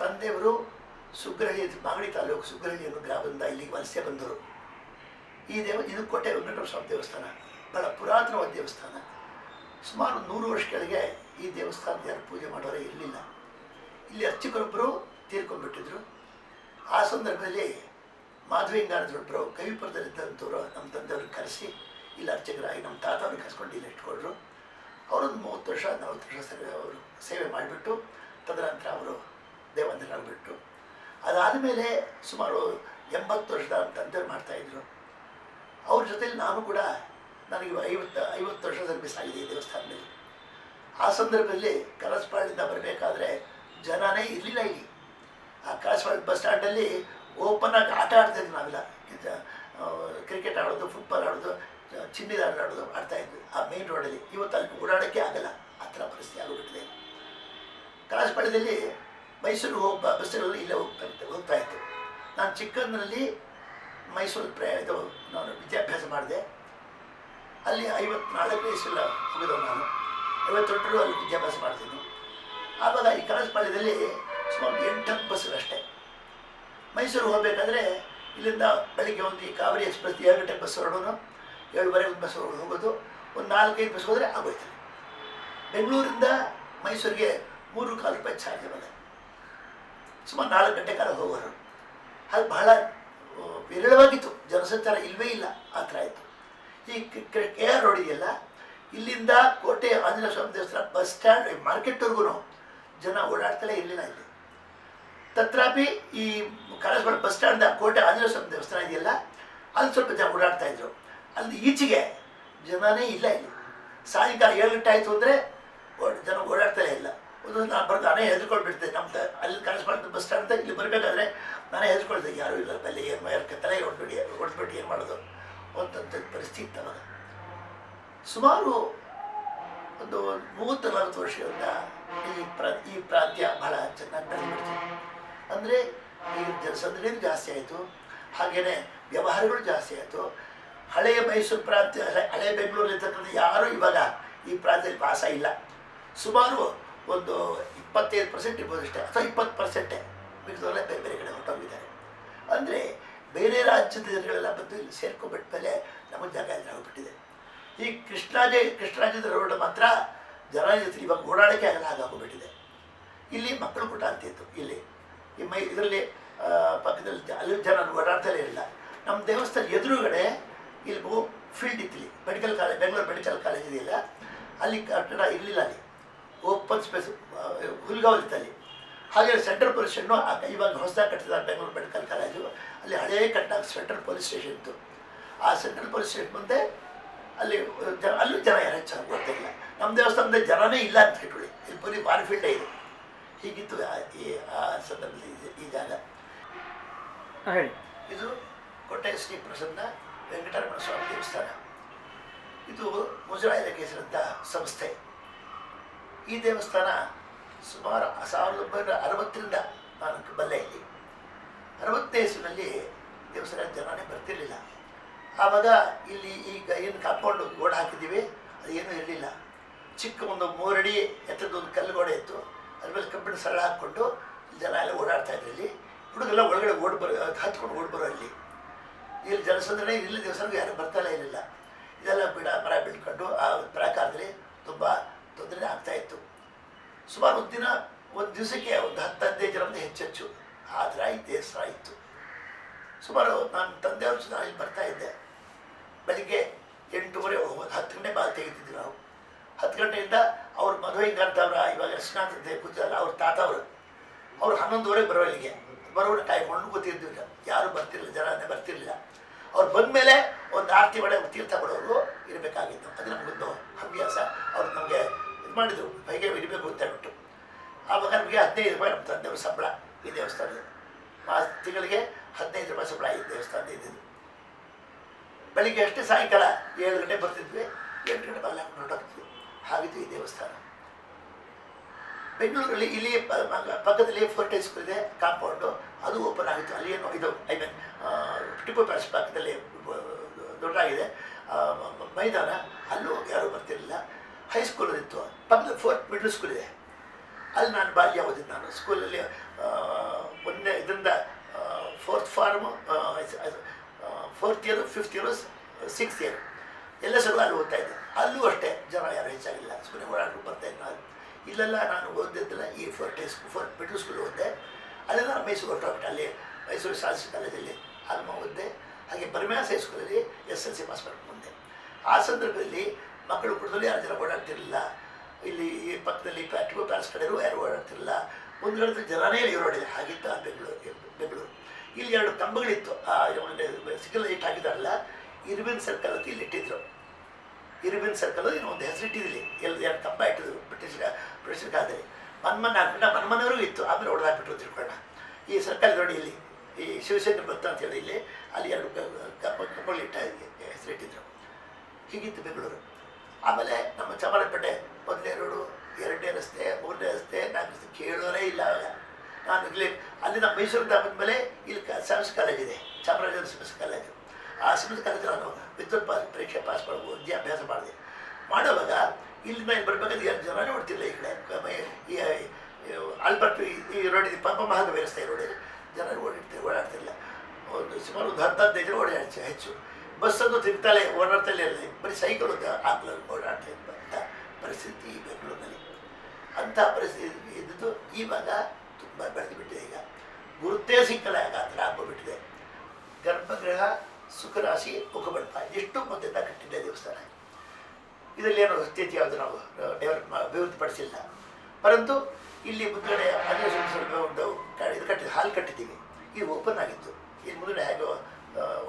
ತಂದೆಯವರು ಸುಗ್ರಹಿ ಮಾಗಡಿ ತಾಲೂಕು ಸುಗ್ರಹಿ ಅನ್ನೋ ಗ್ರಾಮದಿಂದ ಇಲ್ಲಿಗೆ ವಲಸೆ ಬಂದರು. ಈ ದೇವ, ಇದು ಕೋಟೆ ವೆಂಕಟೇಶ್ವರ ಸ್ವಾಮಿ ದೇವಸ್ಥಾನ, ಬಹಳ ಪುರಾತನವಾದ ದೇವಸ್ಥಾನ. ಸುಮಾರು ನೂರು ವರ್ಷ ಕೆಳಗೆ ಈ ದೇವಸ್ಥಾನದ ಯಾರು ಪೂಜೆ ಮಾಡೋರೇ ಇರಲಿಲ್ಲ. ಇಲ್ಲಿ ಅರ್ಚಕರೊಬ್ಬರು ತೀರ್ಕೊಂಡ್ಬಿಟ್ಟಿದ್ರು. ಆ ಸಂದರ್ಭದಲ್ಲಿ ಮಾಧವಿಂಗಾರದೊಬ್ಬರು ಕವಿಪುರದಲ್ಲಿದ್ದಂಥವ್ರು ನಮ್ಮ ತಂದೆಯವ್ರನ್ನ ಕರೆಸಿ, ಇಲ್ಲಿ ಅರ್ಚಕರಾಗಿ ನಮ್ಮ ತಾತವ್ರನ್ನ ಕರೆಸ್ಕೊಂಡು ಇಲ್ಲಿ ಇಟ್ಕೊಂಡ್ರು. ಅವರೊಂದು ಮೂವತ್ತು ವರ್ಷ, ನಲವತ್ತು ವರ್ಷ ಅವರು ಸೇವೆ ಮಾಡಿಬಿಟ್ಟು ತದನಂತರ ಅವರು ದೇವಂತರಾಗ್ಬಿಟ್ರು ಅದಾದಮೇಲೆ ಸುಮಾರು ಎಂಬತ್ತು ವರ್ಷದ ತಂದೆ ಮಾಡ್ತಾಯಿದ್ರು ಅವ್ರ ಜೊತೆಯಲ್ಲಿ ನಾನು ಕೂಡ ನನಗೆ ಐವತ್ತು ಐವತ್ತು ವರ್ಷ ಸರ್ವಿಸ್ ಆಗಿದೆ ಈ ದೇವಸ್ಥಾನದಲ್ಲಿ. ಆ ಸಂದರ್ಭದಲ್ಲಿ ಕಲಸ್ಪಾಳಿಂದ ಬರಬೇಕಾದ್ರೆ ಜನನೇ ಇರಲಿಲ್ಲ ಇಲ್ಲಿ. ಆ ಕಲಸ್ಪಾಳ್ ಬಸ್ ಸ್ಟ್ಯಾಂಡಲ್ಲಿ ಓಪನ್ ಆಗಿ ಆಟ ಆಡ್ತಾಯಿದ್ವಿ ನಾವೆಲ್ಲ. ಕ್ರಿಕೆಟ್ ಆಡೋದು, ಫುಟ್ಬಾಲ್ ಆಡೋದು ಚಿನ್ನಿದಾಟ ಆಡೋದು ಆಡ್ತಾಯಿದ್ವಿ ಆ ಮೇನ್ ರೋಡಲ್ಲಿ. ಇವತ್ತು ಅಲ್ಲಿ ಓಡಾಡೋಕ್ಕೆ ಆಗಲ್ಲ. ಆ ಥರ ಪರಿಸ್ಥಿತಿ ಆಗಿಬಿಟ್ಟಿದೆ. ಕಲಾಸಪಾಳ್ಯದಲ್ಲಿ ಮೈಸೂರಿಗೆ ಹೋಗಿ ಬಸ್ಸುಗಳಲ್ಲಿ ಇಲ್ಲೇ ಹೋಗ್ತಾ ಇತ್ತು ಹೋಗ್ತಾ ಇತ್ತು. ನಾನು ಚಿಕ್ಕಂದಿನಲ್ಲಿ ಮೈಸೂರು ಪ್ರಯಾ ಇದು ನಾನು ವಿದ್ಯಾಭ್ಯಾಸ ಮಾಡಿದೆ. ಅಲ್ಲಿ ಐವತ್ನಾಲ್ಕು ವಯಸ್ಸೆಲ್ಲ ಹೋಗಿದ್ದವು ನಾನು. ಐವತ್ತೆಂಟರು ಅಲ್ಲಿ ವಿದ್ಯಾಭ್ಯಾಸ ಮಾಡ್ತೀನಿ ಆವಾಗ ಈ ಕಲಾಸಪಾಳ್ಯದಲ್ಲಿ ಸುಮಾರು ಎಂಟು ಬಸ್ಸುಗಳು ಅಷ್ಟೇ. ಮೈಸೂರು ಹೋಗಬೇಕಾದ್ರೆ ಇಲ್ಲಿಂದ ಬೆಳಿಗ್ಗೆ ಒಂದು ಈ ಕಾವೇರಿ ಎಕ್ಸ್ಪ್ರೆಸ್ ಏಳು ಗಂಟೆ ಬಸ್ ಹೊರಡೋನು ಏಳುವರೆ ಒಂದು ಬಸ್ ಹೋಗೋದು, ಒಂದು ನಾಲ್ಕೈದು ಬಸ್ ಹೋದರೆ ಆಗೋಯ್ತು ಬೆಂಗಳೂರಿಂದ ಮೈಸೂರಿಗೆ ಮೂರು ಕಾಲು ರೂಪಾಯಿ ಚಾರ್ಜ್ ಬಲ್ಲ ಸುಮಾರು ನಾಲ್ಕು ಗಂಟೆ ಕಾಲ ಹೋಗೋರು. ಅದು ಬಹಳ ವಿರಳವಾಗಿತ್ತು. ಜನಸಂಚಾರ ಇಲ್ಲವೇ ಇಲ್ಲ. ಆ ಥರ ಆಯಿತು. ಈ ಕೆ ಆರ್ ರೋಡ್ ಇದೆಯಲ್ಲ ಇಲ್ಲಿಂದ ಕೋಟೆ ಆಂಜನೇಯ ಸ್ವಾಮಿ ದೇವಸ್ಥಾನ ಬಸ್ ಸ್ಟ್ಯಾಂಡ್ ಮಾರ್ಕೆಟ್ವರೆಗೂ ಜನ ಓಡಾಡ್ತಲೇ ಇರಲಿಲ್ಲ ಇಲ್ಲಿ. ತತ್ರಾಪಿ ಈ ಕಳಸ್ಬಳ ಬಸ್ ಸ್ಟ್ಯಾಂಡ್ದ ಕೋಟೆ ಆಂಜನೇಯ ಸ್ವಾಮಿ ದೇವಸ್ಥಾನ ಇದೆಯಲ್ಲ, ಅಲ್ಲಿ ಸ್ವಲ್ಪ ಜನ ಓಡಾಡ್ತಾ ಇದ್ರು. ಅಲ್ಲಿ ಈಚೆಗೆ ಜನನೇ ಇಲ್ಲ ಇಲ್ಲಿ. ಸಾಯಂಕಾಲ ಏಳು ಗಂಟೆ ಆಯಿತು ಅಂದರೆ ಜನ ಓಡಾಡ್ತಲೇ ಇಲ್ಲ. ನಾನು ಬರ್ದು ನಾನೇ ಹೆದ್ರ್ಕೊಂಡು ಬಿಡ್ತೇನೆ ನಮ್ಮ ಅಲ್ಲಿ ಕಳಸ್ಬಳ ಬಸ್ ಸ್ಟ್ಯಾಂಡ್ ಇಲ್ಲಿ ಬರಬೇಕಾದ್ರೆ ನಾನೇ ಹೆದ್ರ್ಕೊಳ್ದೆ ಯಾರು ಇಲ್ಲ ಬೆಲೆ ಏನು ಯಾರು ತಲೆ ಹೊಡ್ಬಿಡಿ ಹೊಡ್ಬಿಟ್ಟು ಏನು ಮಾಡೋದು? ಅಂತಂಥ ಪರಿಸ್ಥಿತಿ ಇತ್ತು ಅವಾಗ. ಸುಮಾರು ಒಂದು ಮೂವತ್ತು, ನಲವತ್ತು ವರ್ಷದಿಂದ ಈ ಪ್ರ, ಈ ಪ್ರಾಂತ್ಯ ಬಹಳ ಚೆನ್ನಾಗಿ ಬೆಳೆದ್ಬಿಡ್ತು ಅಂದರೆ ಈ ಜನಸಂದಣಿ ಜಾಸ್ತಿ ಆಯಿತು. ಹಾಗೆಯೇ ವ್ಯವಹಾರಗಳು ಜಾಸ್ತಿ ಆಯಿತು. ಹಳೆಯ ಮೈಸೂರು ಪ್ರಾಂತ್ಯ, ಹಳೆ- ಬೆಂಗಳೂರಲ್ಲಿ ಇರ್ತಕ್ಕಂಥ ಯಾರೂ ಇವಾಗ ಈ ಪ್ರಾಂತ್ಯದಲ್ಲಿ ವಾಸ ಇಲ್ಲ. ಸುಮಾರು ಒಂದು ಇಪ್ಪತ್ತೈದು ಪರ್ಸೆಂಟ್ ಇರ್ಬೋದು ಅಷ್ಟೇ, ಅಥವಾ ಇಪ್ಪತ್ತು ಪರ್ಸೆಂಟೇ ಮಿಕ್ಕಿದವರೆಲ್ಲ ಬೇರೆ ಬೇರೆ ಕಡೆ ಹೊರಟೋಗಿದ್ದಾರೆ. ಅಂದರೆ ಬೇರೆ ರಾಜ್ಯದ ಜನಗಳೆಲ್ಲ ಬಂದು ಇಲ್ಲಿ ಸೇರ್ಕೊಂಡ್ಬಿಟ್ಟ ಮೇಲೆ ನಮಗೆ ಜಾಗ ಆಗಿಬಿಟ್ಟಿದೆ ಈ ಕೃಷ್ಣಾಜ ಕೃಷ್ಣರಾಜದ ರೋಡ್ ಮಾತ್ರ ಜನ ಜೊತೆ ಇವಾಗ ಓಡಾಡೋಕ್ಕೆ ಆಗಲ್ಲ ಹಾಗಾಗೋಗ್ಬಿಟ್ಟಿದೆ ಇಲ್ಲಿ ಮಕ್ಕಳು ಕೂಟ ಅಂತಿತ್ತು ಇಲ್ಲಿ. ಈ ಮೈ, ಇದರಲ್ಲಿ ಪಕ್ಕದಲ್ಲಿ ಅಲ್ಲಿ ಜನ ಓಡಾಡ್ತಾನೆ ಇರಲಿಲ್ಲ. ನಮ್ಮ ದೇವಸ್ಥಾನ ಎದುರುಗಡೆ ಇಲ್ಲಿ ಫೀಲ್ಡ್ ಇತ್ತು ಇಲ್ಲಿ. Medical college Bengaluru medical college ಇದೆಯಲ್ಲ? ಅಲ್ಲಿ ಕಟ್ಟಡ ಇರಲಿಲ್ಲ ಅಲ್ಲಿ. ಓಪನ್ ಸ್ಪೇಸ್ ಹುಲ್ಗಾವಲ್ತಲ್ಲಿ ಹಾಗೆ ಸೆಂಟ್ರಲ್ ಪೊಲೀಸ್ ಸ್ಟೇಷನ್ನು ಇವಾಗ ಹೊಸ ಕಟ್ಟಿದ್ದಾರೆ ಬೆಂಗಳೂರು ಮೆಡಿಕಲ್ ಕಾಲೇಜು. ಅಲ್ಲಿ ಹಳೇ ಕಟ್ಟಾಗ ಸೆಂಟ್ರಲ್ ಪೊಲೀಸ್ ಸ್ಟೇಷನ್ ಇತ್ತು. ಆ ಸೆಂಟ್ರಲ್ ಪೊಲೀಸ್ ಸ್ಟೇಷನ್ ಮುಂದೆ ಅಲ್ಲಿ ಜನ ಅಲ್ಲೂ ಜನ ಯಾರು ಹೆಚ್ಚಾಗಿ ಗೊತ್ತಿಲ್ಲ. ನಮ್ಮ ದೇವಸ್ಥಾನದ ಜನನೇ ಇಲ್ಲ ಅಂತ ಇಟ್ಕೊಳ್ಳಿ ಇಲ್ಲಿ ಬರೀ ಬಾರ್ಫೀಲ್ಡೇ ಇದೆ. ಹೀಗಿತ್ತು ಆ- ಈ ಆ ಸಂದರ್ಭದಲ್ಲಿ ಈ ಜಾಗ. ಇದು ಕೋಟೆ ಶ್ರೀ ಪ್ರಸನ್ನ ವೆಂಕಟರಮಣ ಸ್ವಾಮಿ ದೇವಸ್ಥಾನ. ಇದು ಮುಜರಾಯಿ ಹೆಸರಂತ ಸಂಸ್ಥೆ. ಈ ದೇವಸ್ಥಾನ ಸುಮಾರು ಸಾವಿರದ ಒಂಬೈನೂರ ಅರವತ್ತರಿಂದ ನಾನು ಬಲ್ಲೆ ಇಲ್ಲಿ. ಅರವತ್ತನೇ ಇಸ್ವಿನಲ್ಲಿ ದೇವಸ್ಥಾನ ಜನನೇ ಬರ್ತಿರಲಿಲ್ಲ. ಆವಾಗ ಇಲ್ಲಿ ಈಗ ಏನು ಕಾಂಪೌಂಡ್ ಗೋಡೆ ಹಾಕಿದ್ದೀವಿ, ಅದು ಏನೂ ಇರಲಿಲ್ಲ. ಚಿಕ್ಕ ಒಂದು ಮೂರಡಿ ಎತ್ತರದ ಒಂದು ಕಲ್ಲು ಗೋಡೆ ಇತ್ತು. ಅದ್ರ ಮೇಲೆ ಕಬ್ಬಿಣ ಸರಳ ಹಾಕ್ಕೊಂಡು ಜನ ಎಲ್ಲ ಓಡಾಡ್ತಾ ಇದ್ರು ಇಲ್ಲಿ. ಹುಡುಗೆಲ್ಲ ಒಳಗಡೆ ಓಡ್ ಬರೋ, ಹತ್ಕೊಂಡು ಓಡ್ ಬರೋ ಅಲ್ಲಿ ಇಲ್ಲಿ ಜನಸಂದಣಿ ಇಲ್ಲಿ ದೇವಸ್ಥಾನಕ್ಕೆ ಯಾರು ಬರ್ತಾನೆ ಇರಲಿಲ್ಲ ಇದೆಲ್ಲ ಬಿಡ ಮರ ಬಿಟ್ಕೊಂಡು ಆ ಪ್ರಾಕಾರದಲ್ಲಿ ತುಂಬ ತೊಂದರೆ ಆಗ್ತಾ ಇತ್ತು. ಸುಮಾರು ಒಂದು ದಿನ, ಒಂದು ದಿವಸಕ್ಕೆ ಒಂದು ಹತ್ತು ಹದಿನೈದು ಜನ ಹೆಚ್ಚೆಚ್ಚು. ಆ ಥರ ಈ ಇತ್ತು. ಸುಮಾರು ನಾನು ತಂದೆಯವ್ರ ಜೊತೆ ಇಲ್ಲಿ ಬರ್ತಾ ಇದ್ದೆ. ಬೆಳಿಗ್ಗೆ ಎಂಟೂವರೆ ಹೋಗೋದು ಹತ್ತು ಗಂಟೆ ಬಾಲ್ ತೆಗಿತಿದ್ವಿ ನಾವು. ಹತ್ತು ಗಂಟೆಯಿಂದ ಅವ್ರ ಮದುವೆ ಅವರ ಇವಾಗ ಅಂತ ಕೂತಿದ್ದಾರೆ ಅವ್ರ ತಾತ ಅವರು ಹನ್ನೊಂದುವರೆಗೆ ಬರೋ ಇಲ್ಲಿಗೆ ಬರೋರು ಕಾಯ್ಕೊಂಡು ಕೂತಿದ್ವಿ ನಾವು. ಯಾರು ಬರ್ತಿರ್ಲಿಲ್ಲ ಜನನೇ ಬರ್ತಿರ್ಲಿಲ್ಲ. ಅವ್ರು ಬಂದಮೇಲೆ ಒಂದು ಆರತಿ ಒಡೆ ತೀರ್ಥ ಕೊಡೋರು ಇರಬೇಕಾಗಿತ್ತು. ಅದು ನಮಗೊಂದು ಹವ್ಯಾಸ. ಅವ್ರು ನಮಗೆ ಇದು ಮಾಡಿದ್ರು ಬೈಗೆ ಇರಬೇಕು ಅಂತ ಹೇಳ್ಬಿಟ್ಟು. ಆವಾಗ ನಮಗೆ ಹದಿನೈದು ರೂಪಾಯಿ ನಮ್ಮ ತಂದೆಯವ್ರ ಸಂಬಳ ಈ ದೇವಸ್ಥಾನದ ಆ ತಿಂಗಳಿಗೆ ಹದಿನೈದು ರೂಪಾಯಿ ಸಂಬಳ ಈ ದೇವಸ್ಥಾನದ ಇದ್ದಿದ್ದು. ಬೆಳಿಗ್ಗೆ ಅಷ್ಟೇ ಸಾಯಂಕಾಲ ಏಳು ಗಂಟೆ ಬರ್ತಿದ್ವಿ. ಎಂಟು ಗಂಟೆ ಬಾಲ ಹೊರಟೋಗ್ತಿದ್ವಿ ಹಾಗಿತ್ತು ಈ ದೇವಸ್ಥಾನ. ಬೆಂಗಳೂರಲ್ಲಿ ಇಲ್ಲಿ ಪಕ್ಕದಲ್ಲಿ ಫೋರ್ಟ್ ಸ್ಕೂಲ್ ಇದೆ, ಕಾಂಪೌಂಡು. ಅದು ಓಪನ್ ಆಗಿತ್ತು. ಅಲ್ಲಿ ಏನು ಇದು, ಐ ಮೀನ್ ಟಿಪ್ಪು ಪ್ಯಾಲೇಸ್ ಪಕ್ಕದಲ್ಲಿ ದೊಡ್ಡದಾಗಿದೆ. ಮೈದಾನ. ಅಲ್ಲೂ ಯಾರೂ ಬರ್ತಿರಲಿಲ್ಲ. ಹೈಸ್ಕೂಲ್ ಇತ್ತು. ಪಬ್ಲಿಕ್ ಫೋರ್ತ್ ಮಿಡ್ಲ್ ಸ್ಕೂಲ್ ಇದೆ. ಅಲ್ಲಿ ನಾನು ಬಾಲ್ಯ ಓದಿದ್ದು ನಾನು. ಸ್ಕೂಲಲ್ಲಿ ಒಂದೇ ಒಂದನೇ ಇದರಿಂದ fourth form fourth year fifth year sixth year ಎಲ್ಲ ಸಲ ಅಲ್ಲಿ ಓದ್ತಾ ಇದ್ದೆ. ಅಲ್ಲೂ ಅಷ್ಟೇ ಜನ ಯಾರು ಹೆಚ್ಚಾಗಿಲ್ಲ. ಸ್ಕೂಲಿಗೆ ಓಡಾಡಲು ಬರ್ತಾ ಇದ್ದ ಇಲ್ಲೆಲ್ಲ ನಾನು ಓದಿದ್ದೆಲ್ಲ ಈ fourth school fourth middle school ಓದಿದೆ. ಅಲ್ಲೆಲ್ಲ ಮೈಸೂರು ಹೊರಟೋಗ್ಬಿಟ್ಟೆ ಅಲ್ಲಿ, ಮೈಸೂರು ಶಾಸ್ತ್ರಿ ಕಾಲೇಜಲ್ಲಿ ಆಲ್ಮ ಓದಿದೆ. ಹಾಗೆ ಬರ್ಮ್ಯಾಸ್ ಹೈಸ್ಕೂಲಲ್ಲಿ ಎಸ್ ಎಲ್ ಸಿ ಪಾಸ್ ಮಾಡ್ಕೊಂಡು ಬಂದೆ. ಆ ಸಂದರ್ಭದಲ್ಲಿ ಮಕ್ಕಳು ಕುಟದಲ್ಲಿ ಯಾರು ಜನ ಓಡಾಡ್ತಿರಲಿಲ್ಲ. ಇಲ್ಲಿ ಈ ಪಕ್ಕದಲ್ಲಿ ಪ್ಯಾಟ್ರಿಕೋ ಪ್ಯಾಲೇಸ್ ಕಡೆಯೂ ಯಾರು ಓಡಾಡ್ತಿರಲಿಲ್ಲ. ಮುಂದ್ಗಡೆ ಜನನೇ ಇಲ್ಲಿ ಓಡಾಡಿದೆ ಹಾಗಿತ್ತು ಆ ಬೆಂಗಳೂರು ಬೆಂಗಳೂರು. ಇಲ್ಲಿ ಎರಡು ಕಂಬಗಳಿತ್ತು. ಆ ಸಿಗಲ್ ಲೈಟ್ ಹಾಕಿದಾರಲ್ಲ. ಇರ್ಬಿನ್ ಸರ್ಕಲ್ ಅಂತ ಇಲ್ಲಿ ಇಟ್ಟಿದ್ರು. ಇರ್ಬಿನ್ ಸರ್ಕಲ್ ಇನ್ನು ಒಂದು ಹೆಸರಿಟ್ಟಿದ್ದಿಲ್ಲಿ ಎಲ್ಲ ಎರಡು ಕಂಬ ಇಟ್ಟಿದ್ರು ಬ್ರಿಟಿಷ್ ಬ್ರಿಟಿಷ್ ಕಾಲದಲ್ಲಿ. ಮನ್ಮನ್ ಹಾಕ್ಬಿಟ್ಟ ಮನ್ಮನವರೆಗೂ ಇತ್ತು. ಆಮೇಲೆ ಹೊಡೆದಾಕ್ಬಿಟ್ರು ತಿಳ್ಕೊಳ್ಳೋಣ ಈ ಸರ್ಕಲ್ ನೋಡಿ ಇಲ್ಲಿ. ಈ ಶಿವಶಂಕರ್ ಭತ್ತ ಅಂತ ಹೇಳಿ ಇಲ್ಲಿ. ಅಲ್ಲಿ ಎರಡು ಕಂಬ ಕಂಬಗಳು ಇಟ್ಟ ಹೆಸರಿಟ್ಟಿದ್ರು ಹೀಗಿತ್ತು ಬೆಂಗಳೂರು. ಆಮೇಲೆ ನಮ್ಮ ಚಾಮರಾಜಪೇಟೆ ಮೊದಲನೇ ರೋಡು, ಎರಡನೇ ರಸ್ತೆ, ಮೂರನೇ ರಸ್ತೆ ನಾನು ಕೇಳೋರೇ ಇಲ್ಲ ನಾನು ಇಲ್ಲಿ, ಅಲ್ಲಿಂದ ಮೈಸೂರಿಂದ ಬಂದಮೇಲೆ ಇಲ್ಲಿ ಸೈನ್ಸ್ ಕಾಲೇಜ್ ಇದೆ ಚಾಮರಾಜ ಸೈನ್ಸ್ ಕಾಲೇಜು. ಆ ಸೈನ್ಸ್ ಕಾಲೇಜ್ ನಾನು ವಿದ್ಯುತ್ ಪಾಸ್, ಪರೀಕ್ಷೆ ಪಾಸ್ ಮಾಡಬಹುದು ವಿದ್ಯಾಭ್ಯಾಸ ಮಾಡಿದೆ. ಮಾಡುವಾಗ ಇಲ್ಲಿ ಮೇಲೆ ಬರಬೇಕಾದ್ರೆ ಎರಡು ಜನ ನೋಡ್ತಿಲ್ಲ ಈ ಕಡೆ. ಈ ಆಲ್ಬರ್ಟ್ ಈ- ರೋಡಿ ಪಂಪ ಮಹಾದ ವ್ಯವಸ್ಥೆ ರೋಡ್ ಇದೆ. ಜನ ಓಡಿರ್ತಾರೆ ಓಡಾಡ್ತಿಲ್ಲ ಒಂದು ಸುಮಾರು ಒಂದು ಹತ್ತು ಹದಿನೈದು ಜನ ಓಡಾಡ್ತೀವಿ ಹೆಚ್ಚು. ಬಸ್ಸನ್ನು ತಿಂತಾಳೆ ಓಡಾಡ್ತಾಳೆ ಅಲ್ಲಿ. ಬರೀ ಸೈಕಲ್ ಹಾಕ್ಲಲ್ಲಿ ಓಡಾಡ್ತಾ ಇದ್ದಂಥ ಪರಿಸ್ಥಿತಿ ಬೆಂಗಳೂರಿನಲ್ಲಿ. ಅಂಥ ಪರಿಸ್ಥಿತಿ ಇದ್ದು ಇವಾಗ ತುಂಬ ಬೆಳೆದು ಬಿಟ್ಟಿದೆ ಈಗ. ಗುರುತೇ ಸಿಕ್ಕಲ್ಲ ಥರ ಆಗ್ಬಿಟ್ಟಿದೆ. ಗರ್ಭಗೃಹ ಸುಖರಾಶಿ ಮುಖಮಂಟಪ, ಎಷ್ಟು ಮೊದಲಿಂದ ಕಟ್ಟಿದೆ ದೇವಸ್ಥಾನ. ಇದರಲ್ಲಿ ಏನು ಸ್ಥಿತಿ ಯಾವುದು ನಾವು ಡೆವಲಪ್ ಅಭಿವೃದ್ಧಿಪಡಿಸಿಲ್ಲ. ಪರಂತು ಇಲ್ಲಿ ಮುಂದ್ಗಡೆ ಅದೇ ಸ್ವಲ್ಪ ಸ್ವಲ್ಪ ಒಂದು ಇದು ಕಟ್ಟಿದ್ದು ಹಾಲು ಕಟ್ಟಿದ್ದೀವಿ. ಇದು ಓಪನ್ ಆಗಿತ್ತು ಇನ್ನು ಮುಂದೆ ಹೇಗೆ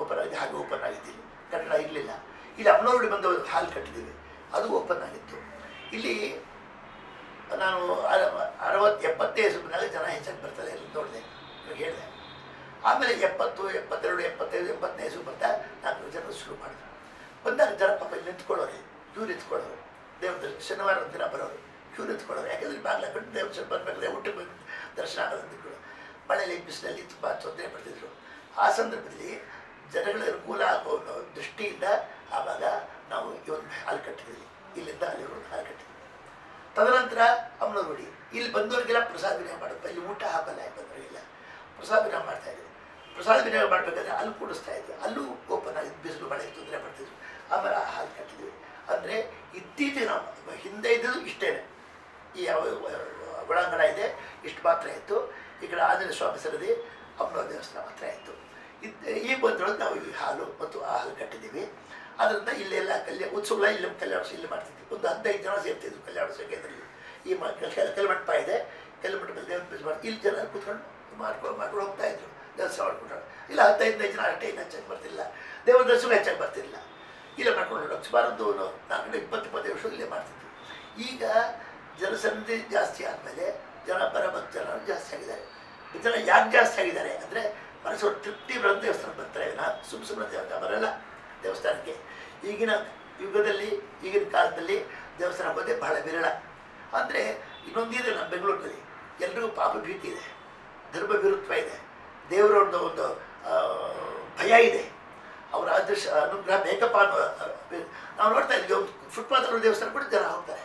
ಓಪನ್ ಆಗಿದೆ, ಹಾಗೆ ಓಪನ್ ಆಗಿದ್ದಿಲ್ಲ ಕಟ್ಟಡ ಇರಲಿಲ್ಲ. ಇಲ್ಲಿ ಅಮ್ಮನವರಿಗೆ ಬಂದ ಹಾಲ್ ಕಟ್ಟಿದ್ದೀವಿ. ಅದು ಓಪನ್ ಆಗಿತ್ತು. ಇಲ್ಲಿ ನಾನು ಅರವತ್ತು ಎಪ್ಪತ್ತೇ ಸುಮ್ಮನೆ ಜನ ಹೆಚ್ಚಾಗಿ ಬರ್ತಾರೆ, ಎಲ್ಲ ನೋಡಿದೆ ಹೇಳಿದೆ. ಆಮೇಲೆ ಎಪ್ಪತ್ತು, ಎಪ್ಪತ್ತೆರಡು, ಎಪ್ಪತ್ತೈದು ಎಪ್ಪತ್ತೈದು ಬರ್ತಾ ನಾಲ್ಕು ಜನ ಶುರು ಮಾಡಿದೆ ಬಂದಾಗ ಜನ ಪಾಪ ಇಲ್ಲಿ ನಿಂತ್ಕೊಳ್ಳೋರು, ಕ್ಯೂ ನಿಂತ್ಕೊಳ್ಳೋರು. ದೇವ್ರ ಶನಿವಾರ ದಿನ ಬರೋರು, ಕ್ಯೂ ನಿಂತ್ಕೊಳ್ಳೋರು. ಯಾಕಂದ್ರೆ ಬಾಗಿಲ ಕಟ್ಟು ದೇವ್ರ ಬರಬೇಕಾದ್ರೆ ಊಟಕ್ಕೆ ದರ್ಶನ ಆಗೋದು ಮಳೆಯಲ್ಲಿ ಬಿಸಿಲಲ್ಲಿ ತುಂಬ ತೊಂದರೆ ಪಡ್ತಿದ್ರು. ಆ ಸಂದರ್ಭದಲ್ಲಿ ಜನಗಳ ಅನುಕೂಲ ಆಗೋ ದೃಷ್ಟಿಯಿಂದ ಆವಾಗ ನಾವು ಇವನ್ನ ಹಾಲು ಕಟ್ಟಿದ್ವಿ. ಇಲ್ಲಿಂದ ಅಲ್ಲಿ ಒಂದು ಹಾಲು ಕಟ್ಟಿದ್ವಿ. ತದನಂತರ ಅಮ್ಮನಗುಡಿ ಇಲ್ಲಿ ಬಂದವರಿಗೆಲ್ಲ ಪ್ರಸಾದ ವಿನಿಯೋಗ ಮಾಡುತ್ತೆ. ಇಲ್ಲಿ ಊಟ ಹಾಕಲ್ಲ ಬಂದವರಿಗೆಲ್ಲ ಪ್ರಸಾದ ವಿನಿಯೋಗ ಮಾಡ್ತಾ ಇದ್ರು ಪ್ರಸಾದ ವಿನಿಯೋಗ ಮಾಡಬೇಕಾದ್ರೆ ಅಲ್ಲಿ ಕೂಡಿಸ್ತಾ ಇದ್ರು ಅಲ್ಲೂ ಓಪನ್ ಆಗಿ ಬಿಸಿಲು, ಮಳೆ, ತೊಂದರೆ ಪಡ್ತಿದ್ರು ಆಮೇಲೆ ಆ ಹಾಲು ಕಟ್ಟಿದ್ವಿ. ಅಂದರೆ ಇತ್ತೀಚೆಗೆ ನಾವು ಹಿಂದೆ ಇದ್ದದ್ದು ಇಷ್ಟೇ. ಈ ಒಳಾಂಗಣ ಇದೆ, ಇಷ್ಟು ಮಾತ್ರ ಇತ್ತು. ಈ ಕಡೆ ಆಂಜನೇಯ ಸ್ವಾಮಿ ಸರದಿ ಅಮ್ಮನವ್ರ ದೇವಸ್ಥಾನ ಹತ್ರ ಇತ್ತು ಇದ್, ಈ ಬಂದೊಳಗೆ ನಾವು ಈ ಹಾಲು ಮತ್ತು ಆ ಹಾಲು ಕಟ್ಟಿದ್ದೀವಿ. ಅದರಿಂದ ಇಲ್ಲೆಲ್ಲ ಕಲ್ಯ, ಉತ್ಸವಗಳ ಇಲ್ಲಿ ಕಲ್ಯಾಣ ಇಲ್ಲಿ ಮಾಡ್ತಿದ್ವಿ. ಒಂದು ಹದಿನೈದು ಜನ ಸೇರ್ತಿದ್ರು ಕಲ್ಯಾಣ ಸಂಖ್ಯೆಯಲ್ಲಿ ಈ ಕೆಲಮಂಟಪ ಇದೆ. ಕೆಲಮಂಟಪದಲ್ಲಿ ದೇವ್ರ ಪೂಜೆ ಮಾಡಿ, ಇಲ್ಲಿ ಜನ ಕೂತ್ಕೊಂಡು ಮಾಡ್ಕೊಂಡು ಮಾಡ್ಕೊಂಡು ಹೋಗ್ತಾ ಇದ್ರು. ದರ್ಶನ ಮಾಡ್ಕೊಂಡು ಇಲ್ಲ, ಹದಿನೈದು ಜನ ಅಷ್ಟೇ, ಇನ್ನು ಹೆಚ್ಚಾಗಿ ಬರ್ತಿಲ್ಲ. ದೇವರ ದರ್ಶನ ಹೆಚ್ಚಾಗಿ ಬರ್ತಿಲ್ಲ. ಇಲ್ಲೇ ಮಾಡ್ಕೊಂಡು ಸುಮಾರು ಒಂದು ನಾಲ್ಕು ಇಪ್ಪತ್ತು ಇಪ್ಪತ್ತು ವರ್ಷ ಇಲ್ಲೇ ಮಾಡ್ತಿದ್ವಿ. ಈಗ ಜನಸಂಖ್ಯೆ ಜಾಸ್ತಿ ಆದಮೇಲೆ ಜನ ಬರ ಜಾಸ್ತಿ ಆಗಿದ್ದಾರೆ. ಜನ ಯಾಕೆ ಜಾಸ್ತಿ ಆಗಿದ್ದಾರೆ ಅಂದರೆ ಮನಸ್ಸು ತೃಪ್ತಿ ಬರೋ ದೇವಸ್ಥಾನ ಬರ್ತಾರೆ. ನಾ ಸುಮ್ಮ ಸುಮ್ಮನೆ ದೇವಸ್ಥಾನ ಬರಲ್ಲ, ದೇವಸ್ಥಾನಕ್ಕೆ. ಈಗಿನ ಯುಗದಲ್ಲಿ, ಈಗಿನ ಕಾಲದಲ್ಲಿ ದೇವಸ್ಥಾನ ಬಂದೇ ಬಹಳ ವಿರಳ. ಅಂದರೆ ಇನ್ನೊಂದಿದೆ ನಮ್ಮ ಬೆಂಗಳೂರಿನಲ್ಲಿ, ಎಲ್ರಿಗೂ ಪಾಪ ಭೀತಿ ಇದೆ ಧರ್ಮ ವಿರುತ್ವ ಇದೆ ದೇವರ ಒಂದು ಒಂದು ಭಯ ಇದೆ. ಅವರ ಅದೃಶ್ಯ ಅನುಗ್ರಹ ಬೇಕಪ್ಪ ಅನ್ನೋ ನಾವು ನೋಡ್ತಾ ಇದ್ದೀವಿ ಫುಟ್ಪಾತ್ ದೇವಸ್ಥಾನ ಕೂಡ ಜನ ಹೋಗ್ತಾರೆ.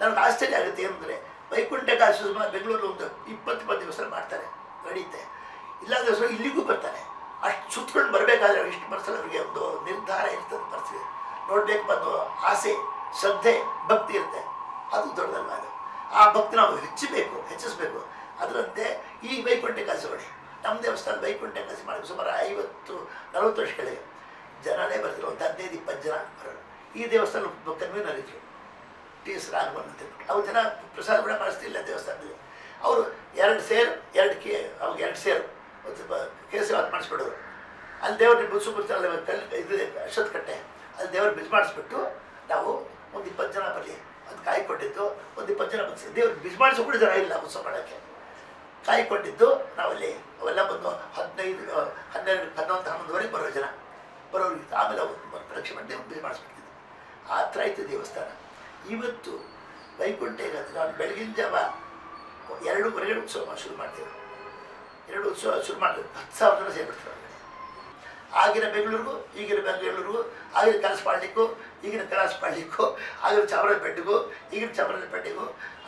ನನಗೆ ಆಶ್ಚರ್ಯ ಆಗುತ್ತೆ ಏನಂದರೆ ವೈಕುಂಠ ಕಾಶಿ ಸುಮಾರು ಬೆಂಗಳೂರು ಒಂದು ಇಪ್ಪತ್ತು ಇಪ್ಪತ್ತು ದಿವಸ ಮಾಡ್ತಾರೆ, ನಡೀತೆ. ಇಲ್ಲ ದಿವಸ ಇಲ್ಲಿಗೂ ಬರ್ತಾರೆ. ಅಷ್ಟು ಸುತ್ಕೊಂಡು ಬರಬೇಕಾದ್ರೆ ಇಷ್ಟು ಮನಸ್ಸಲ್ಲಿ ಅವರಿಗೆ ಒಂದು ನಿರ್ಧಾರ ಇರ್ತದೆ ಬರ್ತೀವಿ ನೋಡಬೇಕು ಬಂದು ಆಸೆ, ಶ್ರದ್ಧೆ, ಭಕ್ತಿ ಇರುತ್ತೆ. ಅದು ದೊಡ್ಡದಲ್ಲ ಅದು. ಆ ಭಕ್ತಿ ನಾವು ಹೆಚ್ಚಬೇಕು ಹೆಚ್ಚಿಸಬೇಕು. ಅದರಂತೆ ಈ ವೈಕುಂಠ ಕಾಸಿ ನೋಡಿ ನಮ್ಮ ದೇವಸ್ಥಾನ ವೈಕುಂಠ ಕಾಸಿ ಮಾಡಿ ಸುಮಾರು ಐವತ್ತು, ನಲವತ್ತು ವರ್ಷಗಳಿಗೆ ಜನನೇ ಬರ್ತಿರೋ ಒಂದು ಹದಿನೈದು, ಇಪ್ಪತ್ತು ಜನ ಬರೋರು. ಈ ದೇವಸ್ಥಾನ ಕನ್ವೀನರ್ ಇದ್ರು. ಟಿ ಎಸ್ ರಾಘವನ್ ಅಂತ ಅವ್ರು ಜನ ಪ್ರಸಾದ ಕೂಡ ಮಾಡಿಸ್ತಿಲ್ಲ ದೇವಸ್ಥಾನದಲ್ಲಿ. ಅವರು ಎರಡು ಸೇರು, ಎರಡು ಕೆ ಅವಾಗ ಎರಡು ಸೇರು. ಕೇಸರಿ ಮಾಡಿಸ್ಬಿಡೋರು. ಅಲ್ಲಿ ದೇವ್ರಿಗೆ ಬುಸು ಬರ್ತಾರಲ್ಲ ಕಲ್ಲು, ಇದು ಅಶ್ವತ್ ಕಟ್ಟೆ. ಅಲ್ಲಿ ದೇವ್ರ ಬಿಜ್ ಮಾಡಿಸ್ಬಿಟ್ಟು ನಾವು ಒಂದು ಇಪ್ಪತ್ತು ಜನ ಬರಲಿ ಅದು ಕಾಯಿ ಕೊಟ್ಟಿದ್ದು, ಒಂದು ಇಪ್ಪತ್ತು ಜನ ಬಂದು ದೇವ್ರ ಬಿಜ್ ಮಾಡಿಸೋ ಕೂಡ ಇಲ್ಲ ಉತ್ಸವ ಮಾಡೋಕ್ಕೆ ಕಾಯಿ ಕೊಟ್ಟಿದ್ದು, ನಾವಲ್ಲಿ ಅವೆಲ್ಲ ಬಂದು ಹದಿನೈದು ಹನ್ನೆರಡು, ಹನ್ನೊಂದು, ಹನ್ನೊಂದುವರೆಗೆ ಬರೋ ಜನ. ಬರೋರು ಆಮೇಲೆ ಅವ್ರು ಪರೀಕ್ಷೆ ಮಾಡಿ ಬಿಜ್ ಮಾಡಿಸ್ಬಿಟ್ಟಿದ್ದು ಆ ಥರ ಇತ್ತು ದೇವಸ್ಥಾನ. ಇವತ್ತು ವೈಕುಂಠ ನಾನು ಬೆಳಗಿನ ಜಾವ ಎರಡು ಹೊರಗಡೆ ಉತ್ಸವ ಶುರು ಮಾಡ್ತೇವೆ. ಎರಡು ಉತ್ಸವ ಶುರು ಮಾಡಿದ್ರೆ ಹತ್ತು ಸಾವಿರ ಜನ ಸೇರ್ಬಿಡ್ತಾರೆ ಒಳಗಡೆ ಆಗಿನ ಬೆಂಗಳೂರಿಗೂ, ಈಗಿನ ಬೆಂಗಳೂರಿಗೂ, ಆಗಿನ ಕಲಸಪಾಳ್ಯಕ್ಕೂ, ಈಗಿನ ಕಲಸಪಾಳ್ಯಕ್ಕೂ, ಆಗಿನ ಚಾಮರಾಜಪೇಟೆಗೂ, ಈಗಿನ ಚಾಮರಾಜಪೇಟೆಗೂ,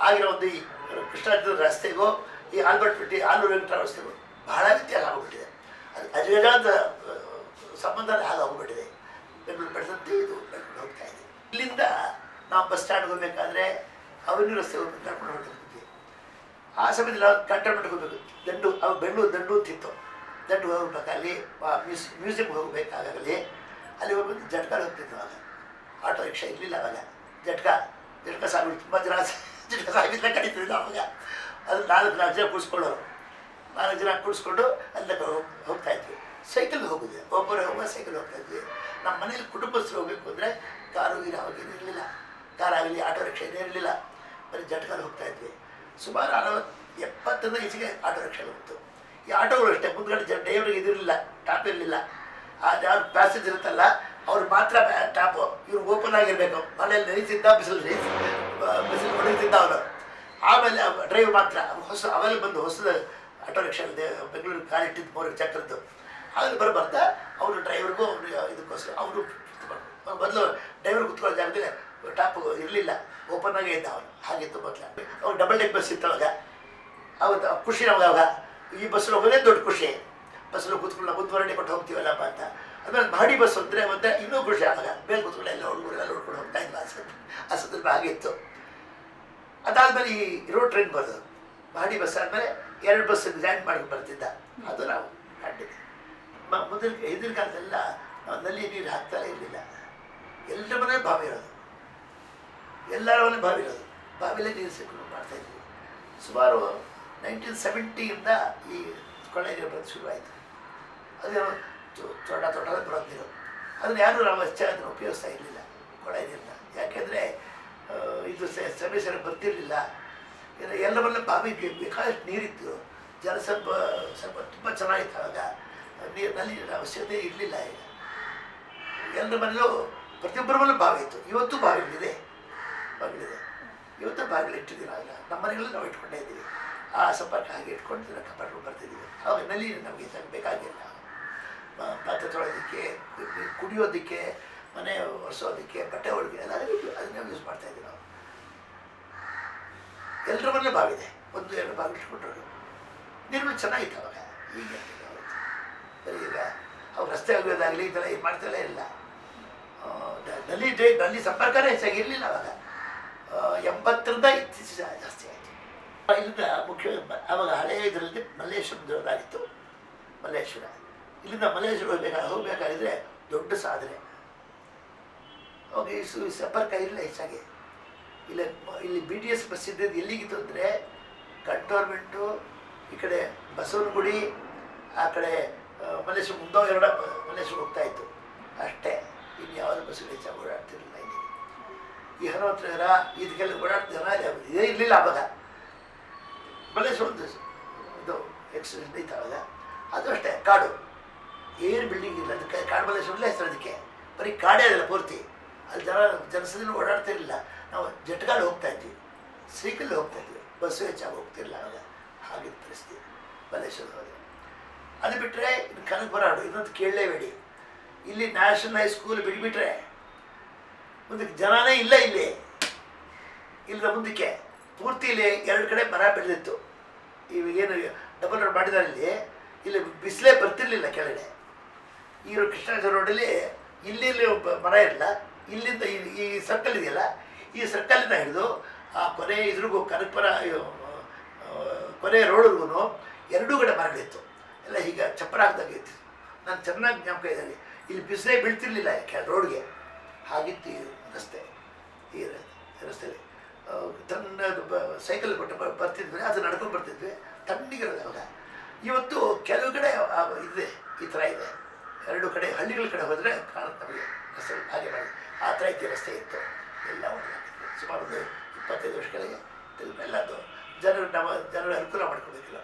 ಆಗಿನ ಒಂದು ಈ ಕೃಷ್ಣಾರ್ಜುನ ರಸ್ತೆಗೂ, ಈ ಆಲ್ಬರ್ಟ್ ಪೇಟೆ ಆಲೂರು ವೆಂಕಟ ರಸ್ತೆಗೂ ಬಹಳ ವ್ಯತ್ಯಾಸ ಆಗಿಬಿಟ್ಟಿದೆ. ಅದು ಅಜಗಜಾಂತ ಸಂಬಂಧ ಹಾಗಾಗ್ಬಿಟ್ಟಿದೆ ಬೆಂಗಳೂರು ಬೆಳೆದಂತೆ ಇದು ಬೆಂಗಳೂರು ಹೋಗ್ತಾ ಇದೆ. ಇಲ್ಲಿಂದ ನಾವು ಬಸ್ ಸ್ಟ್ಯಾಂಡ್ಗೆ ಹೋಗ್ಬೇಕಾದ್ರೆ ಅವನ್ನೂ ರಸ್ತೆ ಹೋಗ್ಬೇಕು ಆ ಸಮಯದಲ್ಲಿ ನಾವು ಕಂಟೋನ್ಮೆಂಟ್ಗೆ ಹೋಗ್ಬೇಕು ದಂಡು, ಅವು ಬೆಂಗಳೂರು ದಂಡು ತಿತ್ತು ದಂಡು ಹೋಗ್ಬೇಕು ಅಲ್ಲಿ ಮ್ಯೂಸ್ ಮ್ಯೂಸಿಯಮ್ಗೆ ಹೋಗಬೇಕಾಗಲಿ ಅಲ್ಲಿ ಹೋಗ್ಬೇಕು ಜಟ್ಕಾಲ್ ಹೋಗ್ತಿತ್ತು ಅವಾಗ. ಆಟೋ ರಿಕ್ಷಾ ಇರಲಿಲ್ಲ ಅವಾಗ. ಜಟ್ಕ ಜಟ್ಕ ಸಾಗಿ ತುಂಬ ಜನ ಜಟ್ಕ ಸಾವಿರ ಕಡಿತಿದ್ದ ಅವಾಗ. ಅದು ನಾಲ್ಕು ನಾಲ್ಕು ಜನ ಕೂಡಿಸ್ಕೊಳ್ಳೋರು ನಾಲ್ಕು ಜನ ಕೂಡಿಸ್ಕೊಂಡು ಅಲ್ಲಿ ಹೋಗ್- ಹೋಗ್ತಾ ಇದ್ವಿ. ಸೈಕಲ್ ಹೋಗೋದು ಒಬ್ಬರು ಹೋಗುವ ಸೈಕಲ್ ಹೋಗ್ತಾ ಇದ್ವಿ. ನಮ್ಮ ಮನೇಲಿ ಕುಟುಂಬಸ್ಥರು ಹೋಗಬೇಕು ಅಂದರೆ ಕಾರು, ಗೀರು ಅವಾಗೇನು ಇರಲಿಲ್ಲ. ಕಾರ್ ಆಗಲಿ, ಆಟೋ ರಿಕ್ಷಾ ಇರಲಿಲ್ಲ. ಬರೀ ಜಟ್ಕಲ್ಲಿ ಹೋಗ್ತಾ ಇದ್ವಿ. ಸುಮಾರು ಅರವತ್ತು ಎಪ್ಪತ್ತರಿಂದ ಹೆಚ್ಚಿಗೆ ಆಟೋ ರಿಕ್ಷಾ ಹೋಗ್ತು ಈ ಆಟೋಗಳು ಅಷ್ಟೇ, ಮುಂದ್ಗಡೆ ಜ ಡ್ರೈವರ್ಗೆ ಇದಿರಲಿಲ್ಲ ಟಾಪ್ ಇರಲಿಲ್ಲ. ಆ ಯಾರು ಪ್ಯಾಸೇಜ್ ಇರುತ್ತಲ್ಲ, ಅವ್ರು ಮಾತ್ರ ಟಾಪು ಇವ್ರು ಓಪನ್ ಆಗಿರಬೇಕು. ಮನೇಲಿ ನೆನೆಸಿದ್ದ ಬಿಸಿಲು ನೆನೆಸಿ ಬಿಸಿಲು ಹೊಡೆಯುತ್ತಿದ್ದ ಅವರು. ಆಮೇಲೆ ಡ್ರೈವರ್ ಮಾತ್ರ ಹೊಸ ಆಮೇಲೆ ಬಂದು ಹೊಸದು ಆಟೋ ರಿಕ್ಷಾ ಬೆಂಗಳೂರು ಕಾಲಿಟ್ಟಿದ್ದು ಮೂರು ಚಕ್ರದ್ದು. ಆಮೇಲೆ ಬರಬರ್ತಾ, ಅವರು ಡ್ರೈವರ್ಗೂ ಅವ್ರಿಗೆ ಇದಕ್ಕೋಸ್ಕರ, ಅವರು ಮೊದಲು ಡ್ರೈವರ್ ಕುತ್ಕೊಳ್ಳೋ ಜಾಗದಲ್ಲಿ ಟಾಪ್ ಇರಲಿಲ್ಲ. ಓಪನ್ ಆಗೇ ಇದ್ದ ಅವನು. ಹಾಗಿತ್ತು ಮೊದಲ. ಅವ್ನು ಡಬಲ್ ಡೆಕ್ ಬಸ್ ಇತ್ತು ಅವಾಗ ಅವತ್ತು ಖುಷಿ ನಮ್ಗೆ ಅವಾಗ. ಈ ಬಸ್ಸಲ್ಲಿ ಹೋಗೋದೇ ದೊಡ್ಡ ಖುಷಿ. ಬಸ್ಸಲ್ಲಿ ಕೂತ್ಕೊಂಡು ನಾವು ಮುಂದುವರಣೆ ಕೊಟ್ಟು ಹೋಗ್ತೀವಲ್ಲಪ್ಪ ಅಂತ. ಆಮೇಲೆ ಮಾಡಿ ಬಸ್ ಅಂದರೆ ಮತ್ತೆ ಇನ್ನೂ ಖುಷಿ ಆವಾಗ. ಮೇಲೆ ಕೂತ್ಕೊಂಡು ಎಲ್ಲ ಹುಡುಗರು ಎಲ್ಲ ನೋಡ್ಕೊಂಡು ಹೋಗ್ತಾ ಇಲ್ಲ ಆ ಸಂದರ್ಭ ಆಗಿತ್ತು ಅದಾದ್ಮೇಲೆ ಈ ರೋಡ್ ಟ್ರೈನ್ ಬರೋದು. ಮಾಡಿ ಬಸ್ ಆದಮೇಲೆ ಎರಡು ಬಸ್ ಜಾಯಿಂಟ್ ಮಾಡ್ಕೊಂಡು ಬರ್ತಿದ್ದ. ಅದು ನಾವು ಕಂಡಿದ್ದೆ. ಮೊದಲು ಹಿಂದಿನ ಕಾಲದೆಲ್ಲ ನಲ್ಲಿ ನೀರು ಹಾಕ್ತಾನೆ ಇರಲಿಲ್ಲ. ಎಲ್ಲರ ಮನೆ ಬಾವಿ ಇರೋದು. ಎಲ್ಲರ ಮನೆ ಬಾವಿ ಇರೋದು ಬಾವಿಲೇ ನೀರು ಸಿಕ್ಕೊಂಡು ಮಾಡ್ತಾ ಇದ್ವಿ. ಸುಮಾರು ನೈನ್ಟೀನ್ ಸೆವೆಂಟಿಯಿಂದ ಈ ಕೊಳ್ಳೆ ನೀರು ಬರೋದು ಶುರುವಾಯಿತು. ಅದು ತೋಟ ದೊಡ್ಡ ಬರೋದು ನೀರು ಅದನ್ನು ಯಾರೂ ನಾವು ಹೆಚ್ಚಾಗಿ ಉಪಯೋಗಿಸ್ತಾ ಇರಲಿಲ್ಲ ಕೊಳೆ ನೀರನ್ನ ಯಾಕೆಂದರೆ ಇದು ಸಮಯ ಸರಿ ಬರ್ತಿರಲಿಲ್ಲ. ಎಲ್ಲ ಮನೆ ಬಾವಿ ಬೇಕಾದಷ್ಟು ನೀರಿತ್ತು. ಜನ ಸ್ವಲ್ಪ ಸ್ವಲ್ಪ ತುಂಬ ಚೆನ್ನಾಗಿತ್ತು ಆವಾಗ. ನೀರಿನಲ್ಲಿ ಅವಶ್ಯಕತೆ ಇರಲಿಲ್ಲ ಈಗ. ಎಲ್ಲರ ಮನೆಯಲ್ಲೂ ಪ್ರತಿಯೊಬ್ಬರ ಮನೇಲೂ ಬಾವಿ ಇತ್ತು. ಇವತ್ತು ಬಾವಿಗಳಿದೆ ಬಾಗಿಲಿದೆ. ಇವತ್ತು ಬಾಗಿಲು ಇಟ್ಟಿದ್ದೀವಿ ಆಗ ನಮ್ಮ ಮನೆಗಳಲ್ಲಿ ನಾವು ಇಟ್ಕೊಂಡೇ ಇದ್ದೀವಿ. ಆ ಸಂಪರ್ಕ ಹಾಗೆ ಇಟ್ಕೊಂಡು ಕಾಪಾಡ್ಕೊಂಡು ಬರ್ತಿದ್ದೀವಿ. ಅವಾಗ ನಲ್ಲಿ ನಮಗೆ ಬೇಕಾಗಿಲ್ಲ. ಪಾತ್ರೆ ತೊಳೆಯೋದಕ್ಕೆ, ಕುಡಿಯೋದಕ್ಕೆ, ಮನೆ ಒರೆಸೋದಕ್ಕೆ, ಬಟ್ಟೆ ಒಳಗೆ ಎಲ್ಲ ಅದನ್ನೇ ಯೂಸ್ ಮಾಡ್ತಾ ಇದ್ದೀವಿ ನಾವು. ಎಲ್ಲರ ಮನೇಲಿ ಬಾವಿದೆ ಒಂದು, ಎರಡು ಬಾವಿ ಇಟ್ಕೊಂಡ್ರು ನೀರುಗಳು ಚೆನ್ನಾಗಿತ್ತು ಅವಾಗ. ಈಗ. ಬರೀ ಅವ್ರು ರಸ್ತೆ ಆಗೋದಾಗಲಿ ಥರ ಇದು ಮಾಡ್ತಲೇ ಇಲ್ಲ. ನಲ್ಲಿ ನಲ್ಲಿ ಸಂಪರ್ಕನೇ ಹೆಚ್ಚಾಗಿ ಇರಲಿಲ್ಲ ಅವಾಗ. ಎಂಬತ್ತರಿಂದ ಇತ್ತೀಚೆಗೆ ಜಾಸ್ತಿ ಆಯಿತು. ಇಲ್ಲಿಂದ ಮುಖ್ಯ ಆವಾಗ ಹಳೆಯ ಇದರಲ್ಲಿ ಮಲ್ಲೇಶ್ವರ ದೇವರಾಗಿತ್ತು ಮಲ್ಲೇಶ್ವರ ಇಲ್ಲಿಂದ ಮಲ್ಲೇಶ್ವರ ಹೋಗ್ಬೇಕಾ, ಹೋಗಬೇಕಾಗಿದ್ರೆ ದೊಡ್ಡ ಸಾಧನೆ. ಅವಾಗ ಈ ಸಂಪರ್ಕ ಇರಲಿಲ್ಲ ಹೆಚ್ಚಾಗಿ. ಇಲ್ಲ, ಇಲ್ಲಿ ಬಿ ಡಿ ಎಸ್ ಬಸ್ ಇದ್ದದ್ದು ಎಲ್ಲಿಗಿತ್ತು ಅಂದರೆ ಕಂಟೋನ್ಮೆಂಟು, ಈ ಕಡೆ ಬಸವನಗುಡಿ, ಆ ಕಡೆ ಮಲೇಶ್ವರ ಮುಂದೋ ಎರಡ ಮಲ್ಲೇಶ್ವರ ಹೋಗ್ತಾ ಇತ್ತು ಅಷ್ಟೇ. ಇನ್ನು ಯಾವುದು ಬಸ್ಸುಗಳು ಹೆಚ್ಚಾಗಿ ಓಡಾಡ್ತಿರಲಿಲ್ಲ. ಇಲ್ಲಿ ಈ ಹನುಮಂತ ನಗರ ಇದಕ್ಕೆಲ್ಲ ಓಡಾಡ್ತ ಜನ ಯಾವ್ದು ಇದೇ ಇರಲಿಲ್ಲ ಅವಾಗ ಮಲ್ಲೇಶ್ವರ ಒಂದು ಇದು ಎಕ್ಸಿಡೆಂಟ್ ಐತೆ ಅವಾಗ ಅದು ಅಷ್ಟೇ, ಕಾಡು. ಏನು ಬಿಲ್ಡಿಂಗ್ ಇಲ್ಲ. ಅದಕ್ಕೆ ಕಾಡು ಮಲ್ಲೇಶ್ವರಲ್ಲೇ ಹೆಸರು ಅದಕ್ಕೆ. ಬರೀ ಕಾಡೇ ಅದಲ್ಲ ಪೂರ್ತಿ. ಅಲ್ಲಿ ಜನ, ಜನಸದಿನ ಓಡಾಡ್ತಿರಲಿಲ್ಲ ನಾವು ಜಟ್ಗಾಲು ಹೋಗ್ತಾ ಇದ್ವಿ. ಸೈಕಲ್ ಹೋಗ್ತಾ ಇದ್ವಿ. ಬಸ್ಸು ಹೆಚ್ಚಾಗಿ ಹೋಗ್ತಿರಲಿಲ್ಲ ಅವಾಗ ಹಾಗಿದ್ದ ಪರಿಸ್ಥಿತಿ ಮಲ್ಲೇಶ್ವರ ಹೋದ್ರೆ ಅದು ಬಿಟ್ಟರೆ ಇನ್ನು ಬರಾಡು ಇನ್ನೊಂದು ಕೇಳಲೇಬೇಡಿ. ಇಲ್ಲಿ ನ್ಯಾಷನಲ್ ಹೈಸ್ಕೂಲ್ ಬಿಟ್ಬಿಟ್ರೆ ಮುಂದಕ್ಕೆ ಜನನೇ ಇಲ್ಲ ಇಲ್ಲಿ. ಇಲ್ಲದ ಮುಂದಕ್ಕೆ ಪೂರ್ತಿ ಇಲ್ಲಿ ಎರಡು ಕಡೆ ಮರ ಬೆಳೆದಿತ್ತು. ಇವಾಗೇನು ಡಬಲ್ ರೋಡ್ ಮಾಡಿದ್ದಾರೆ ಇಲ್ಲಿ. ಇಲ್ಲಿ ಬಿಸಿಲೇ ಬರ್ತಿರ್ಲಿಲ್ಲ ಕೆಳಗಡೆ. ಈ ಕೃಷ್ಣ ರೋಡಲ್ಲಿ ಇಲ್ಲಿ ಇಲ್ಲಿ ಮರ ಇರಲ್ಲ, ಇಲ್ಲಿಂದ ಈ- ಸರ್ಕಲ್ ಇದೆಯಲ್ಲ, ಈ ಸರ್ಕಲಿಂದ ಹಿಡಿದು ಆ ಕೊನೆ ಇದ್ರಿಗೂ ಕನಕಪುರ ಕೊನೆ ರೋಡ್ಗೂ ಎರಡೂ ಕಡೆ ಮರಗಳಿತ್ತು. ಎಲ್ಲ ಈಗ ಚಪ್ಪರ ಇತ್ತು. ನಾನು ಚೆನ್ನಾಗಿ ಜ್ಞಾಪಕ ಇದ್ದಾರೆ ಇಲ್ಲಿ ಬಿಸಿಲೇ ಬೀಳ್ತಿರ್ಲಿಲ್ಲ ರೋಡ್ಗೆ ಹಾಗಿತ್ತು ರಸ್ತೆ ಈ ರಸ್ತೆಯಲ್ಲಿ ತನ್ನ ಸೈಕಲ್ ಕೊಟ್ಟು ಬರ್ತಿದ್ವಿ, ಅದು ನಡ್ಕೊಂಡು ಬರ್ತಿದ್ವಿ ತಣ್ಣಗಿರೋದು ಅವಾಗ. ಇವತ್ತು ಕೆಲವು ಕಡೆ ಇದೆ, ಈ ಥರ ಇದೆ. ಎರಡು ಕಡೆ, ಹಳ್ಳಿಗಳ ಕಡೆ ಹೋದರೆ ಕಾಣುತ್ತೆ ನಮಗೆ ರಸ್ತೆ ಹಾಗೆ ಮಾಡಿ. ಆ ಥರ ಇತ್ತು ರಸ್ತೆ ಇತ್ತು. ಎಲ್ಲ ಸುಮಾರು ಒಂದು ಇಪ್ಪತ್ತೈದು ವರ್ಷಗಳಿಗೆ ಎಲ್ಲದು ಜನರು ನಮ್ಮ, ಜನರು ಅನುಕೂಲ ಮಾಡ್ಕೊಬೇಕಿಲ್ಲ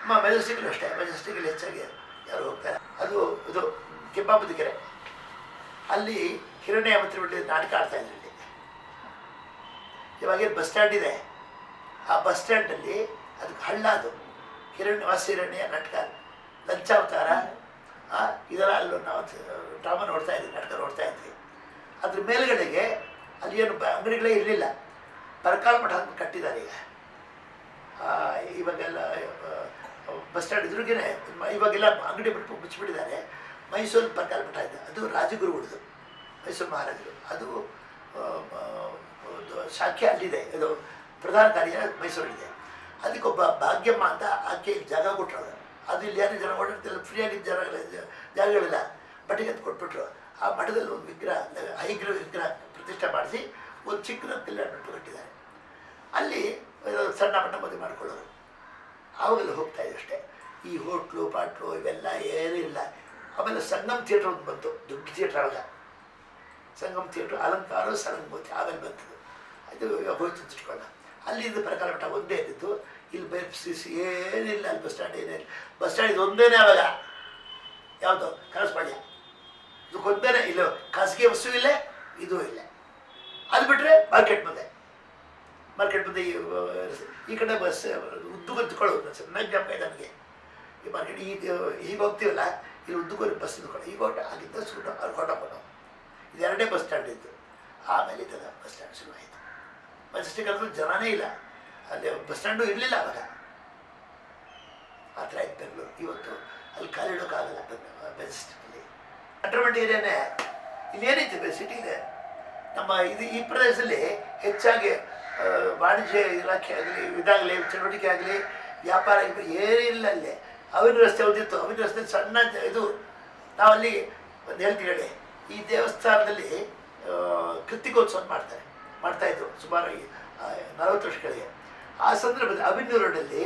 ನಮ್ಮ ಮೆಜೆಸ್ಟಿಕ್ಗಳು ಅಷ್ಟೇ. ಮೆಜೆಸ್ಟಿಕ್ಗಳು ಹೆಚ್ಚಾಗಿ ಯಾರು ಹೋಗ್ತಾರೆ. ಅದು, ಇದು ಕೆಂಪಾಪದ ಕೆರೆ. ಅಲ್ಲಿ ಹಿರಣ್ಯ ಮಂತ್ರಿ ಬಿಟ್ಟು ನಾಟಕ ಆಡ್ತಾ ಇದ್ರು ಇವಾಗ ಬಸ್ ಸ್ಟ್ಯಾಂಡ್ ಇದೆ. ಆ ಬಸ್ ಸ್ಟ್ಯಾಂಡಲ್ಲಿ ಅದಕ್ಕೆ ಹಳ್ಳ ಅದು. ಹಿರಣ್ಯ ವಾಸಿರಣ್ಯ, ನಾಟಕ, ಲಂಚಾವತಾರ ಇದೆಲ್ಲ ಅಲ್ಲೂ ನಾವು ಡ್ರಾಮ ನೋಡ್ತಾ ಇದ್ವಿ, ನಾಟಕ ನೋಡ್ತಾ ಇದ್ವಿ. ಅದ್ರ ಮೇಲ್ಗಡೆಗೆ ಅಲ್ಲಿ ಏನು ಅಂಗಡಿಗಳೇ ಇರಲಿಲ್ಲ. ಪರಕಾಲ ಮಠ ಅಂತ ಕಟ್ಟಿದ್ದಾರೆ ಈಗ. ಇವಾಗೆಲ್ಲ ಬಸ್ ಸ್ಟ್ಯಾಂಡ್ ಇದ್ರಿಗೇನೆ, ಇವಾಗೆಲ್ಲ ಅಂಗಡಿ ಬಿಟ್ಟು ಮುಚ್ಚಿಬಿಟ್ಟಿದ್ದಾರೆ. ಮೈಸೂರು ಪರಕಾಲ ಮಠ ಇದೆ. ಅದು ರಾಜಗುರುಗಳದು ಮೈಸೂರು ಮಹಾರಾಜರು ಅದು ಶಾಖೆ ಅಲ್ಲಿದೆ. ಅದು ಪ್ರಧಾನ ಕಾರ್ಯ ಮೈಸೂರಲ್ಲಿದೆ. ಅದಕ್ಕೊಬ್ಬ ಭಾಗ್ಯಮ್ಮ ಅಂತ ಆಕೆ ಜಾಗ ಕೊಟ್ಟರು ಅದು ಇಲ್ಲಿ ಯಾರು ಜನ ಓಡಾಡ್ತಿಲ್ಲ, ಫ್ರೀಯಾಗಿ ಜನ, ಜಾಗಗಳಿಲ್ಲ. ಬಟ್ಟಿಗೆ ಅಂತ ಕೊಟ್ಬಿಟ್ರು. ಆ ಮಠದಲ್ಲಿ ಒಂದು ವಿಗ್ರಹ ಐಗ್ರ ವಿಗ್ರಹ ಪ್ರತಿಷ್ಠೆ ಮಾಡಿಸಿ ಒಂದು ಚಿಕ್ಕದ ಪಿಲ್ಲರ್ ಬಿಟ್ಟು ಕಟ್ಟಿದ್ದಾರೆ. ಅಲ್ಲಿ ಸಣ್ಣ ಪಟ್ಟ ಮದುವೆ ಮಾಡ್ಕೊಳ್ಳೋರು. ಆವಾಗಲೂ ಹೋಗ್ತಾ ಇದ್ದರು ಅಷ್ಟೇ. ಈ ಹೋಟ್ಲು, ಪಾಟ್ಲು ಇವೆಲ್ಲ ಏನೂ ಇಲ್ಲ. ಆಮೇಲೆ ಸಂಗಮ್ ಥಿಯೇಟ್ರ್ ಒಂದು ಬಂತು. ದೊಡ್ಡ ಥಿಯೇಟ್ರ್ ಆವಾಗ ಸಂಗಮ್ ಥಿಯೇಟ್ರ್ ಅಲಂಕಾರ ಸಂಗಮೂರ್ತಿ ಆಮೇಲೆ ಬಂತು ಅದು ಹೋಯ್ತು ಅಂತ ಅಲ್ಲಿಂದ ಪ್ರಕಾರ ಮಠ ಒಂದೇ ಇದ್ದಿತ್ತು ಇಲ್ಲಿ ಬೈ ಸಿ ಸಿ ಏನಿಲ್ಲ ಅಲ್ಲಿ ಬಸ್ ಸ್ಟ್ಯಾಂಡ್ ಏನಿಲ್ಲ. ಬಸ್ ಸ್ಟ್ಯಾಂಡ್ ಇದು ಒಂದೇನೇ ಅವಾಗ ಯಾವುದು? ಇದು ಒಂದೇನೆ ಇಲ್ಲ ಖಾಸಗಿ ಬಸ್ಸು ಇಲ್ಲ ಇದು ಇಲ್ಲ. ಅದು ಬಿಟ್ಟರೆ ಮಾರ್ಕೆಟ್ ಮುಂದೆ ಮಾರ್ಕೆಟ್ ಮುಂದೆ ಈ, ಕಡೆ ಬಸ್ ಉದ್ದು ಗೊತ್ತುಕೊಳ್ಳೋದು ಚೆನ್ನಾಗಿ ಜಂಪ ಇದೆ ನನಗೆ. ಈ ಮಾರ್ಕೆಟ್ ಈಗ ಈಗ ಹೋಗ್ತೀವಲ್ಲ ಇಲ್ಲಿ ಉದ್ದೂರು ಬಸ್ ಇದ್ಕೊಳ್ಳೋ ಈಗ ಹೊರಟ ಆಗಿದ್ದ ಸುಟ್ಟು ಅಲ್ಲಿ ಇದು ಎರಡೇ ಬಸ್ ಸ್ಟ್ಯಾಂಡ್ ಇತ್ತು. ಆಮೇಲೆ ಇದೆಲ್ಲ ಬಸ್ ಸ್ಟ್ಯಾಂಡ್ ಶುರುವಾಯಿತು ಮೆಜೆಸ್ಟಿಕ್ ಅಂದ್ರೆ ಜನನೇ ಇಲ್ಲ. ಅಲ್ಲಿ ಬಸ್ ಸ್ಟ್ಯಾಂಡು ಇರಲಿಲ್ಲ ಅವಾಗ. ಆ ಥರ ಇತ್ತು ಬೆಂಗಳೂರು. ಇವತ್ತು ಅಲ್ಲಿ ಕಾಲಿಡೋಕ್ಕಾಗಲ್ಲ ಮೆಜೆಸ್ಟಿಕಲ್ಲಿ ಕಂಟ್ರಮೆಂಟ್ ಏರಿಯಾನೇ ಇಲ್ಲಿ ಏನೈತೆ ಸಿಟಿ ಇದೆ ನಮ್ಮ ಇದು ಈ ಪ್ರದೇಶದಲ್ಲಿ ಹೆಚ್ಚಾಗಿ ವಾಣಿಜ್ಯ ಇಲಾಖೆ ಆಗಲಿ, ಇದಾಗಲಿ, ಚಟುವಟಿಕೆ ಆಗಲಿ, ವ್ಯಾಪಾರ ಏನಿಲ್ಲ ಅಲ್ಲಿ. ಅವಿನ ರಸ್ತೆ ಒಂದಿತ್ತು. ಅವಿನ ರಸ್ತೆ ಸಣ್ಣ, ಇದು, ನಾವಲ್ಲಿ ಒಂದು ಹೇಳ್ತೀವಿ ಹೇಳಿ ಈ ದೇವಸ್ಥಾನದಲ್ಲಿ ಕೃತಿಕೋತ್ಸವ ಮಾಡ್ತಾರೆ ಮಾಡ್ತಾಯಿದ್ರು ಸುಮಾರು ಈ, ಆ, ನಲವತ್ತು ವರ್ಷಗಳಿಗೆ. ಆ ಸಂದರ್ಭದಲ್ಲಿ ಅವಿನ್ಯೂ ರೋಡಲ್ಲಿ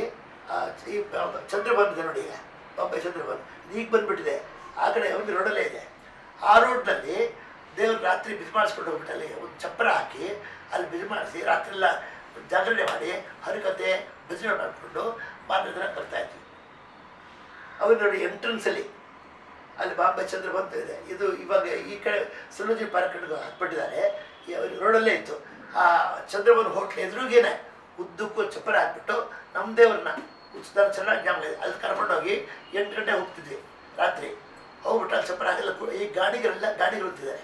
ಈ ಬ- ಚಂದ್ರಭವನ ಇದೆ ನೋಡಿ ಈಗ ಬಾಂಬೆ ಚಂದ್ರಭವನ ಈಗ ಬಂದ್ಬಿಟ್ಟಿದೆ ಆ ಕಡೆ ಒಂದು ರೋಡಲ್ಲೇ ಇದೆ. ಆ ರೋಡ್ನಲ್ಲಿ ದೇವ್ರು ರಾತ್ರಿ ಬಿಸಿ ಮಾಡಿಸ್ಕೊಂಡು ಒಂದು ಚಪ್ಪರ ಹಾಕಿ ಅಲ್ಲಿ ಬಿಸಿ ಮಾಡಿಸಿ ರಾತ್ರಿ ಎಲ್ಲ ಜಾಗರಣೆ ಮಾಡಿ ಹರಿಕತೆ ಭಜನೆ ಮಾಡಿಕೊಂಡು ಮಾರನೇ ದಿನ ಬರ್ತಾ ಇದ್ವಿ ಅವು ನೋಡಿ ಎಂಟ್ರೆನ್ಸಲ್ಲಿ ಅಲ್ಲಿ ಬಾಬಾ ಚಂದ್ರ ಬಂತ ಇದೆ. ಇದು ಇವಾಗ ಈ ಕಡೆ ಸಲೋಜಿ ಪಾರ್ಕ್ ಹಾಕ್ಬಿಟ್ಟಿದ್ದಾರೆ. ರೋಡಲ್ಲೇ ಇತ್ತು. ಆ ಚಂದ್ರಬನ್ ಹೋಟ್ಲ್ ಎದುರುಗೇನೆ ಉದ್ದಕ್ಕೂ ಚಪ್ಪರ ಹಾಕ್ಬಿಟ್ಟು ನಮ್ಮ ದೇವ್ರನ್ನ ಉತ್ಸವ ಚೆನ್ನಾಗಿ ಜ್ಞಾಪಕ ಇದೆ. ಅಲ್ಲಿ ಕರ್ಕೊಂಡೋಗಿ ಎಂಟು ಗಂಟೆ ಹೋಗ್ತಿದ್ವಿ ರಾತ್ರಿ. ಹೋಗ್ಬಿಟ್ಟು ಅಲ್ಲಿ ಚಪ್ಪರ ಹಾಗೆಲ್ಲ ಕು- ಈ ಗಾಡಿಗಳೆಲ್ಲ ಗಾಡಿಗಳು ಹೋಗ್ತಿದ್ದಾರೆ.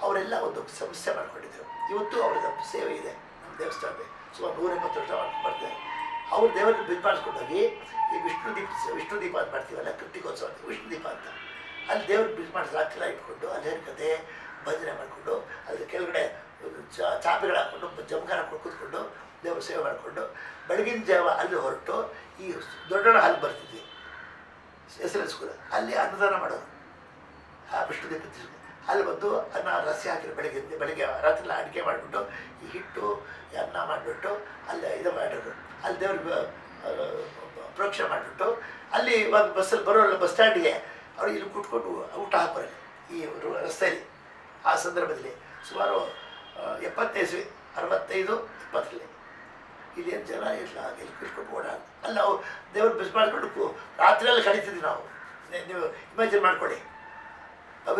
ಅವರೆಲ್ಲ ಒಂದು ಸಮಸ್ಯೆ ಮಾಡ್ಕೊಂಡಿದ್ರು. ಇವತ್ತು ಅವ್ರದ್ದು ಸೇವೆ ಇದೆ ನಮ್ಮ ದೇವಸ್ಥಾನದಲ್ಲಿ. ಸುಮಾರು ನೂರ ಎಂಬತ್ತು ವರ್ಷ ಮಾಡ್ತಾರೆ ಅವ್ರ ದೇವರನ್ನ ಬಿರ್ಮಾಡಿಸ್ಕೊಂಡೋಗಿ ಈ ವಿಷ್ಣು ದೀಪ ವಿಷ್ಣು ದೀಪ ಅಂತ ಮಾಡ್ತೀವಲ್ಲ ಕೃತಿಕೋತ್ಸವ ವಿಷ್ಣು ದೀಪ ಅಂತ. ಅಲ್ಲಿ ದೇವ್ರಿಗೆ ಬಿಸಿ ಮಾಡಿ ರಾತ್ರಿ ಇಟ್ಕೊಂಡು ಅಲ್ಲಿ ಕತೆ? ಭಜನೆ ಮಾಡಿಕೊಂಡು ಅಲ್ಲಿ ಕೆಳಗಡೆ ಚಾಪೆಗಳು ಹಾಕ್ಕೊಂಡು ಜಮಖಾನ ಹಾಕೊಂಡು ಕೂತ್ಕೊಂಡು ದೇವ್ರ ಸೇವೆ ಮಾಡಿಕೊಂಡು ಬೆಳಗಿನ ಜಾವ ಅಲ್ಲಿ ಹೊರಟು ಈ ದೊಡ್ಡಣ್ಣ ಹಾಲು ಬರ್ತಿದ್ವಿ. ಎಸ್ ಎಲ್ ಸ್ಕೂಲ್ ಅಲ್ಲಿ ಅನ್ನದಾನ ಮಾಡೋದು. ಆ ವಿಷ್ಣು ದೇವ ಅಲ್ಲಿ ಬಂದು ಅನ್ನ ರಸಿ ಹಾಕಿರೋ ಬೆಳಗ್ಗೆ ಬೆಳಗ್ಗೆ ರಾತ್ರಿ ಅಡುಗೆ ಮಾಡಿಬಿಟ್ಟು ಈ ಹಿಟ್ಟು ಅನ್ನ ಮಾಡಿಬಿಟ್ಟು ಅಲ್ಲಿ ಇದು ಮಾಡಿದ್ರು ಅಲ್ಲಿ ದೇವ್ರಿಗೆ ಪ್ರೋಕ್ಷ ಪ್ರೋಕ್ಷಣೆ ಮಾಡಿಬಿಟ್ಟು ಅಲ್ಲಿ ಇವಾಗ ಬಸ್ಸಲ್ಲಿ ಬರೋಲ್ಲ ಬಸ್ ಸ್ಟ್ಯಾಂಡಿಗೆ ಅವ್ರು ಇಲ್ಲಿ ಕುಟ್ಕೊಂಡು ಊಟ ಹಾಕೋರು ಈ ರಸ್ತೆಯಲ್ಲಿ ಆ ಸಂದರ್ಭದಲ್ಲಿ ಸುಮಾರು ಎಪ್ಪತ್ತೈದು, ಅರವತ್ತೈದು, ಇಪ್ಪತ್ತರಲ್ಲಿ ಇಲ್ಲಿ ಏನು ಜನ ಇಲ್ಲ, ಇಲ್ಲಿ ಕುಟ್ಕೊಂಡು ಓಡ. ಅಲ್ಲಿ ನಾವು ದೇವ್ರು ಬಿಸ್ ಮಾಡಿಕೊಂಡು ರಾತ್ರಿಯಲ್ಲಿ ಕಳೀತಿದ್ವಿ ನಾವು. ನೀವು ಇಮ್ಯಾಜಿನ್ ಮಾಡ್ಕೊಳ್ಳಿ.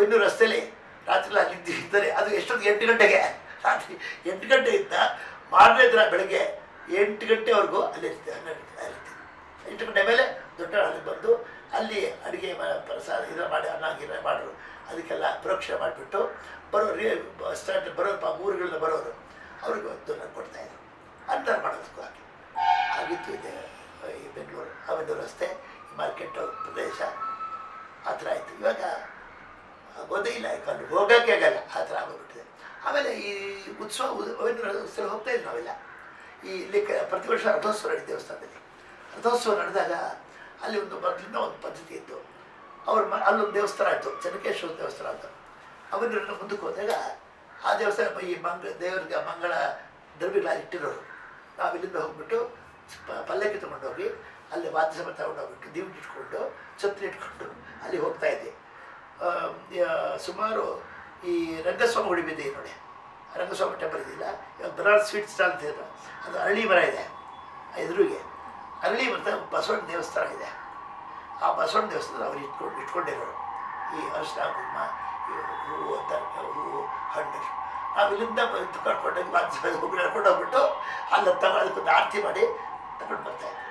ಇನ್ನೂ ರಸ್ತೆಯಲ್ಲಿ ರಾತ್ರಿ ಅಲ್ಲಿ ಇದ್ದು ಇದ್ದರೆ ಅದು ಎಷ್ಟೊತ್ತು ಎಂಟು ಗಂಟೆಗೆ. ರಾತ್ರಿ ಎಂಟು ಗಂಟೆಯಿಂದ ಮಾರನೇ ದಿನ ಬೆಳಗ್ಗೆ ಎಂಟು ಗಂಟೆವರೆಗೂ ಅಲ್ಲಿ ಹನ್ನೆರಡು ಇರ್ತೀವಿ ಎಂಟು ಗಂಟೆ ಮೇಲೆ ದೊಡ್ಡ ಅಲ್ಲಿ ಬಂದು ಅಲ್ಲಿ ಅಡುಗೆ ಪ್ರಸಾದ ಇದು ಮಾಡಿ ಅನ್ನ ಗಿರ ಮಾಡೋರು ಅದಕ್ಕೆಲ್ಲ ಪ್ರೋಕ್ಷಣೆ ಮಾಡಿಬಿಟ್ಟು ಬರೋರು ಬಸ್ ಸ್ಟ್ಯಾಂಡ್ ಬರೋ ಊರುಗಳಿಂದ ಬರೋರು. ಅವ್ರಿಗೆ ಒಂದು ಕೊಡ್ತಾಯಿದ್ರು ಅಂತ ಮಾಡೋದಕ್ಕೂ ಹಾಕಿ ಆಗಿತ್ತು ಇದೆ, ಈ ಬೆಂಗಳೂರು ಆಮೇಲೆ ರಸ್ತೆ ಮಾರ್ಕೆಟ್ ಪ್ರದೇಶ. ಆ ಥರ ಆಯಿತು. ಇವಾಗ ಆಗೋದೇ ಇಲ್ಲ, ಯಾಕಂದ್ರೆ ಹೋಗೋಕ್ಕೆ ಆಗಲ್ಲ. ಆ ಥರ ಆಗೋಗ್ಬಿಟ್ಟಿದೆ ಆಮೇಲೆ ಈ ಉತ್ಸವ ಉತ್ಸವ ಹೋಗ್ತಾ ಇದ್ದೀವಿ ನಾವೆಲ್ಲ. ಈ ಇಲ್ಲಿ ಪ್ರತಿ ವರ್ಷ ರಥೋತ್ಸವ ದೇವಸ್ಥಾನದಲ್ಲಿ. ರಥೋತ್ಸವ ನಡೆದಾಗ ಅಲ್ಲಿ ಒಂದು ಮೊದಲಿಂದ ಒಂದು ಪದ್ಧತಿ ಇತ್ತು. ಅವ್ರ ಮ, ಅಲ್ಲೊಂದು ದೇವಸ್ಥಾನ ಆಯಿತು, ಚೆನ್ನಕೇಶ್ವರ ದೇವಸ್ಥಾನ ಅಂತ. ಅವನ್ನ ಮುಂದಕ್ಕೆ ಹೋದಾಗ ಆ ದೇವಸ್ಥಾನ ಈ ಮಂಗ, ದೇವರಿಗೆ ಮಂಗಳ ದ್ರವ್ಯಗಳ ಇಟ್ಟಿರೋರು. ನಾವು ಇಲ್ಲಿಂದ ಹೋಗ್ಬಿಟ್ಟು ಪಲ್ಲಕ್ಕಿ ತೊಗೊಂಡೋಗಿ ಅಲ್ಲಿ ಸಮೇತ ತಗೊಂಡೋಗ್ಬಿಟ್ಟು ದೀಪ ಇಟ್ಕೊಂಡು, ಛತ್ರಿ ಇಟ್ಕೊಂಡು ಅಲ್ಲಿ ಹೋಗ್ತಾ ಇದ್ದೆ. ಸುಮಾರು ಈ ರಂಗಸ್ವಾಮಿ ಗುಡಿ ಬಿದ್ದೆ ನೋಡಿ ರಂಗಸ್ವಾಮಿ ಟೆಂಪಲ್ ಇದೆಯಲ್ಲ ಇವಾಗ ಸ್ವೀಟ್ ಸ್ಟಾಲ್ ಅಂತ ಅದು ಹಳ್ಳಿ ಮರ ಇದೆ ಎದುರಿಗೆ. ಅರಳಿ ಮತ್ತು ಬಸವಣ್ಣ ದೇವಸ್ಥಾನ ಇದೆ. ಆ ಬಸವಣ್ಣ ದೇವಸ್ಥಾನ ಅವ್ರು ಇಟ್ಕೊಂಡು ಇಟ್ಕೊಂಡಿರೋರು. ಈ ಅರ್ಶನ ಕುಂಕುಮ ಹೂವು ತರಕಾರಿ ಹೂವು, ಹಣ್ಣು. ನಾವು ಇಲ್ಲಿಂದ ವಾದ್ಯ ಹೋಗಿ ನಡ್ಕೊಂಡು ಹೋಗ್ಬಿಟ್ಟು ಅಲ್ಲಿ ಅದಕ್ಕೊಂದು ಆರತಿ ಮಾಡಿ ತಗೊಂಡು ಬರ್ತಾಯಿದ್ದೆ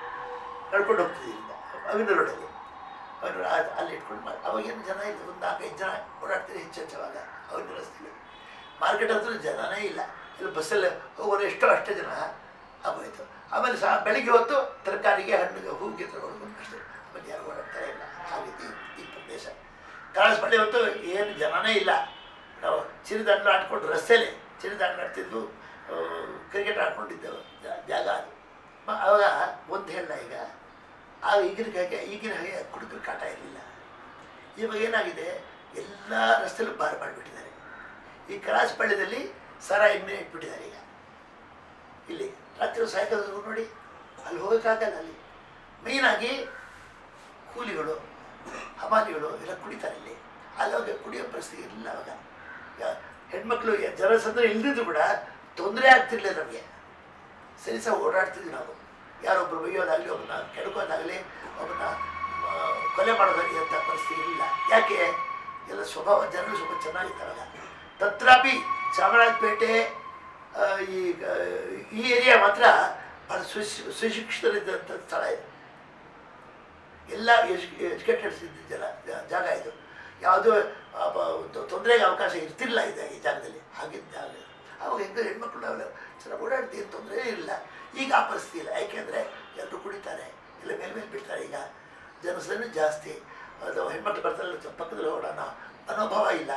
ನಡ್ಕೊಂಡು ಹೋಗ್ತಿದ್ದೆ ಇಲ್ಲಿಂದ. ಅವಿನ ರೋಡಲ್ಲಿ. ಅದು ಅಲ್ಲಿ ಇಟ್ಕೊಂಡು ಮಾಡಿ ಅವಾಗೇನು ಜನ ಇಲ್ಲ. ಒಂದು ನಾಲ್ಕೈದು ಜನ ಓಡಾಡ್ತೀರಿ ಹೆಚ್ಚು ಹೆಚ್ಚವಾಗ ಅವಿನ ರಸ್ತೆಯಲ್ಲಿ ಮಾರ್ಕೆಟ್ ಹತ್ರ ಜನನೇ ಇಲ್ಲ. ಇಲ್ಲಿ ಬಸ್ಸಲ್ಲಿ ಹೋಗೋರು ಎಷ್ಟೋ ಅಷ್ಟೇ ಜನ. ಆಗೋಯ್ತು. ಆಮೇಲೆ ಸಹ ಬೆಳಿಗ್ಗೆ ಹೊತ್ತು ತರಕಾರಿಗೆ, ಹಣ್ಣಿಗೆ, ಹೂವಿಗೆ ತಗೊಂಡು ಅಷ್ಟೇ ಆಮೇಲೆ ಯಾರು ಇಲ್ಲ. ಹಾಗಿತ್ತು ಈ- ಪ್ರದೇಶ. ಕಾಳಸ್ಪಳ್ಳಿ ಹೊತ್ತು ಏನು ಜನನೇ ಇಲ್ಲ. ನಾವು ಚಿರಿದಾಂಡ್ಲು ಆಡ್ಕೊಂಡು ರಸ್ತೆಯಲ್ಲಿ ಚಿರಿದಾಂಡ್ಲು ಆಡ್ತಿದ್ವು ಕ್ರಿಕೆಟ್ ಆಡ್ಕೊಂಡಿದ್ದೆವು. ಜಾಗ ಅದು. ಆವಾಗ ಒಂದು ಹೇಳ ಈಗ, ಆ ಈಗಿನ ಹಾಗೆ ಈಗಿನ ಹಾಗೆ ಕುಡುಕರು ಕಾಟ ಇರಲಿಲ್ಲ. ಇವಾಗ ಏನಾಗಿದೆ? ಎಲ್ಲ ರಸ್ತೆಯಲ್ಲೂ ಬಾರ್ ಮಾಡಿಬಿಟ್ಟಿದ್ದಾರೆ. ಈ ಕಾಳಸ್ಪಳ್ಳ್ಯದಲ್ಲಿ ಸರ ಎಣ್ಣೆ ಇಟ್ಬಿಟ್ಟಿದ್ದಾರೆ ಈಗ. ಇಲ್ಲಿ. ರಾತ್ರಿ ಸಾಯಂಕಾಲ ನೋಡಿ, ಅಲ್ಲಿ ಹೋಗೋಕ್ಕಾಗಲ್ಲ ಅಲ್ಲಿ. ಮೇಯ್ನಾಗಿ ಕೂಲಿಗಳು ಹಮಾಲಿಗಳು ಎಲ್ಲ ಕುಡಿತಾರೆ ಇಲ್ಲಿ. ಅಲ್ಲಿ ಹೋಗಿ ಕುಡಿಯೋ ಪರಿಸ್ಥಿತಿ ಇರಲಿಲ್ಲ ಅವಾಗ. ಹೆಣ್ಮಕ್ಳು ಜನ ಸಂದ್ರೆ ಇಲ್ದಿದ್ರು ಕೂಡ ತೊಂದರೆ ಆಗ್ತಿರ್ಲಿಲ್ಲ ನಮಗೆ. ಸರಿ ಸಹ ಓಡಾಡ್ತಿದ್ವಿ ನಾವು. ಯಾರೊಬ್ಬರು ಬೈಯೋದಾಗಲಿ ಒಬ್ಬನ ಕೆಡ್ಕೋದಾಗಲಿ ಒಬ್ಬನ ಕೊಲೆ ಮಾಡೋದಾಗಲಿ ಅಂತ ಪರಿಸ್ಥಿತಿ ಇರಲಿಲ್ಲ ಯಾಕೆ? ಎಲ್ಲ ಸ್ವಭಾವ, ಜನರು ಸ್ವಲ್ಪ ಚೆನ್ನಾಗಿದ್ದಾರಲ್ಲ ತತ್ರಾಪಿ, ಚಾಮರಾಜಪೇಟೆ ಈ ಈ ಏರಿಯಾ ಮಾತ್ರ ಭಾಳ ಸುಶಿ ಸುಶಿಕ್ಷಿತರಿದ್ದಂಥ ಸ್ಥಳ ಇದೆ. ಎಲ್ಲ ಎಜುಕೇಟೆಡ್ಸ್ ಇದ್ದ ಜನ ಜಾಗ ಇದು. ಯಾವುದೋ ತೊಂದರೆಗೆ ಅವಕಾಶ ಇರ್ತಿಲ್ಲ ಇದೆ ಈ ಜಾಗದಲ್ಲಿ. ಇದು. ಅವಾಗ ಹೆಂಗೆ ಹೆಣ್ಮಕ್ಳು ಅವರು ಚೆನ್ನಾಗಿ ಓಡಾಡ್ತೀವಿ ತೊಂದರೆ ಇಲ್ಲ. ಈಗ ಆ ಪರಿಸ್ಥಿತಿ ಇಲ್ಲ. ಯಾಕೆಂದರೆ ಎಲ್ಲರೂ ಕುಡಿತಾರೆ. ಇಲ್ಲ ಮೇಲೆ ಮೇಲೆ ಬಿಡ್ತಾರೆ ಈಗ ಜನಸಂಖ್ಯೆ ಜಾಸ್ತಿ. ಅದು ಹೆಣ್ಮಕ್ಳು ಬರ್ತಾರೆ ಪಕ್ಕದಲ್ಲಿ ಓಡೋಣ ಅನುಭವ ಇಲ್ಲ.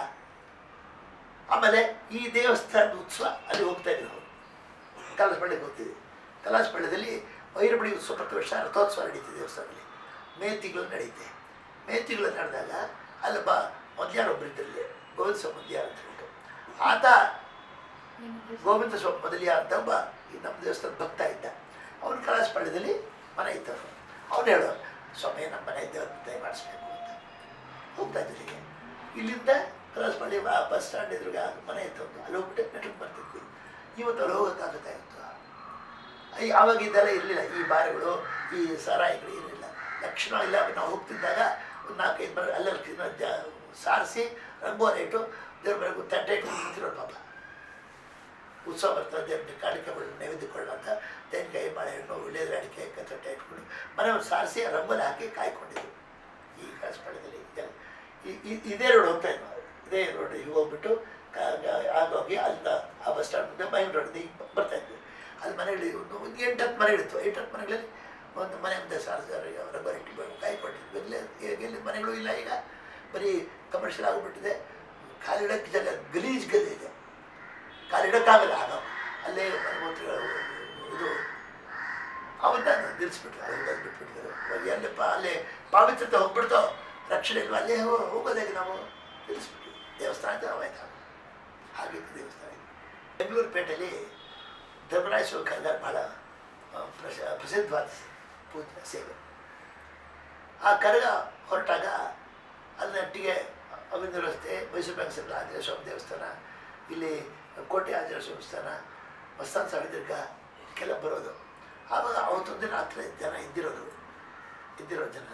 ಆಮೇಲೆ ಈ ದೇವಸ್ಥಾನದ ಉತ್ಸವ ಅಲ್ಲಿ ಹೋಗ್ತಾ ಇದ್ದೀವಿ ನಾವು ಕಲಾಸಪಳ್ಳಿಗೆ ಹೋಗ್ತೀವಿ ಕಲಾಸಪಳ್ಳ್ಯದಲ್ಲಿ ವೈರಬಡಿ ಉತ್ಸವ ಪ್ರತಿ ವರ್ಷ ರಥೋತ್ಸವ ನಡೀತಿದೆ ದೇವಸ್ಥಾನದಲ್ಲಿ. ಮೇ ತಿಂಗಳು ನಡೆಯುತ್ತೆ ಮೇ ತಿಂಗಳು ನಡೆದಾಗ ಅಲ್ಲಿ ಬ ಮೊದಲಾರು ಒಬ್ಬರಿದ್ದಲ್ಲಿ ಗೋವಿಂದ ಸ್ವಾಮಿ ಮೊದಲಿಯಾರ್ ಅಂತ ಹೇಳ್ಬಿಟ್ಟು. ಆತ ಗೋವಿಂದ ಸ್ವಾಮಿ ಮೊದಲಿಯ ಅಂತ ಒಬ್ಬ ಈ ನಮ್ಮ ದೇವಸ್ಥಾನದ ಭಕ್ತ ಇದ್ದ. ಅವನು ಕಲಾಸಪಳ್ಳ್ಯದಲ್ಲಿ ಮನೆ ಇದ್ದವನು. ಅವನು ಹೇಳೋರು ಸ್ವಾಮಿ, ನಮ್ಮ ಮನೆ ದೇವ್ರ ದಯ ಮಾಡಿಸ್ಬೇಕು ಅಂತ. ಹೋಗ್ತಾ ಇದ್ದೀನಿ ಇಲ್ಲಿಂದ ಕಲಾಸಪಳ್ಳಿ ಬಸ್ ಸ್ಟ್ಯಾಂಡ್ ಎದುರುಗ ಮನೆ ಇತ್ತು ಅಲ್ಲಿ ಹೋಗ್ಬಿಟ್ಟು ನೆಟ್ರಿಗೆ ಬರ್ತಿದ್ವಿ. ಇವತ್ತು ಅಲ್ಲಿ ಹೋಗೋಕ್ಕಾಗುತ್ತಾ ಇತ್ತು ಈ ಆವಾಗ ಇರಲಿಲ್ಲ. ಈ ಬಾರಿಗಳು, ಈ ಸರಾಯಿಗಳು ಇರಲಿಲ್ಲ ಲಕ್ಷಣ ಇಲ್ಲ. ನಾವು ಹೋಗ್ತಿದ್ದಾಗ ಒಂದು ನಾಲ್ಕೈದು ಬರ ಅಲ್ಲಲ್ಲಿ ಸಾರಿಸಿ, ರಂಗೋಲಿ ಇಟ್ಟು ದೇವ್ರ ಬೆಳಗ್ಗೆ ತಟ್ಟೆ ಇಟ್ಟು ಪಾಪ. ಉತ್ಸವ ಬರ್ತದೆ ದೇವ್ರಿಗೆ ಕಾಣಿಕೆ ನೈವೇದ್ಯಕೊಳ್ಳುವಂಥ ತೆಂಗಿನಕಾಯಿ ಬಾಳೆಹಣ್ಣು ಒಳ್ಳೆಯದ್ರ ಅಡಿಕೆ ತಟ್ಟೆ ಇಟ್ಕೊಂಡು ಮನೆಯವ್ರು ಸಾರಿಸಿ ರಂಗೋಲಿ ಹಾಕಿ ಕಾಯ್ಕೊಂಡಿದ್ರು. ಈ ಈ- ಇದೇ ರೋಡ್ ಹೋಗ್ತಾ ಇದ್ವಿ. ಇದೇ ರೋಡ್ ಹೋಗ್ಬಿಟ್ಟು ಆಗೋಗಿ ಅಲ್ಲಿಂದ ಆ ಬಸ್ ಸ್ಟ್ಯಾಂಡ್ ಮುಂದೆ ಮೈನ್ ರೋಡ್ ಈಗ ಬರ್ತಾ ಇದ್ವಿ. ಅಲ್ಲಿ ಮನೆಗಳು ಒಂದು ಒಂದು ಎಂಟು ಹತ್ತು ಇತ್ತು ಹತ್ತು ಮನೆಗಳಲ್ಲಿ ಒಂದು ಮನೆ ಮುಂದೆ ಸಾರಿಸಿದ್ದಾರೆ ರಬ್ಬರ್ ಇಟ್ಟು ಕಾಯಿ ಈಗ ಎಲ್ಲಿ ಮನೆಗಳು ಇಲ್ಲ ಈಗ. ಬರೀ ಕಮರ್ಷಿಯಲ್ ಆಗಿಬಿಟ್ಟಿದೆ. ಕಾಲಿಡಕ್ಕೆ ಜಾಗ ಗಲೀಜ್ ಗಲೀಜ್ ಕಾಲಿಡಕ್ಕಾಗಲ್ಲ ಆಗ. ಅಲ್ಲೇ ಮಲಮೂತ್ರಗಳು ಇದು, ಅವನ್ನ ನಿಲ್ಲಿಸ್ಬಿಟ್ರು. ಅದನ್ನ ಬಿಟ್ಬಿಟ್ಟಿದ್ರು. ಎಲ್ಲಪ್ಪ ಅಲ್ಲೇ ಪಾವಿತ್ರತೆ ಹೋಗ್ಬಿಡ್ತೋ. ರಕ್ಷಣೆ ಅಲ್ಲೇ ಹೋಗೋದಾಗಿ ನಾವು ನಿಲ್ಲಿಸ್ಬಿಟ್ವಿ ದೇವಸ್ಥಾನ ಆಯ್ತು. ಹಾಗಿತ್ತು ದೇವಸ್ಥಾನ. ಬೆಂಗಳೂರು ಪೇಟೆಯಲ್ಲಿ ಧರ್ಮರಾಯ ಶಿವಕರ್ಗಾರ್ ಭಾಳ ಪ್ರಶ ಪ್ರಸ ಪ್ರಸಿದ್ಧವಾದ ಪೂಜೆ ಸೇವೆ. ಆ ಕರಗ ಹೊರಟಾಗ ಅಲ್ಲಿ ನಟ್ಟಿಗೆ ಅವಿಂದ ರಸ್ತೆ, ಮೈಸೂರು ಬ್ಯಾಂಕ್ ಸರ್ ಆಂಜನೇಯ ಸ್ವಾಮಿ ದೇವಸ್ಥಾನ, ಇಲ್ಲಿ ಕೋಟೆ ಆಂಜನೇಯ ದೇವಸ್ಥಾನ ಮಸ್ತಾನ್ ಸ್ವಾಮಿ ದುರ್ಗ ಇದಕ್ಕೆಲ್ಲ ಬರೋದು. ಆವಾಗ ಅವತ್ತೊಂದು ದಿನ ಹತ್ರ ಜನ ಇದ್ದಿರೋರು ಇದ್ದಿರೋ ಜನ.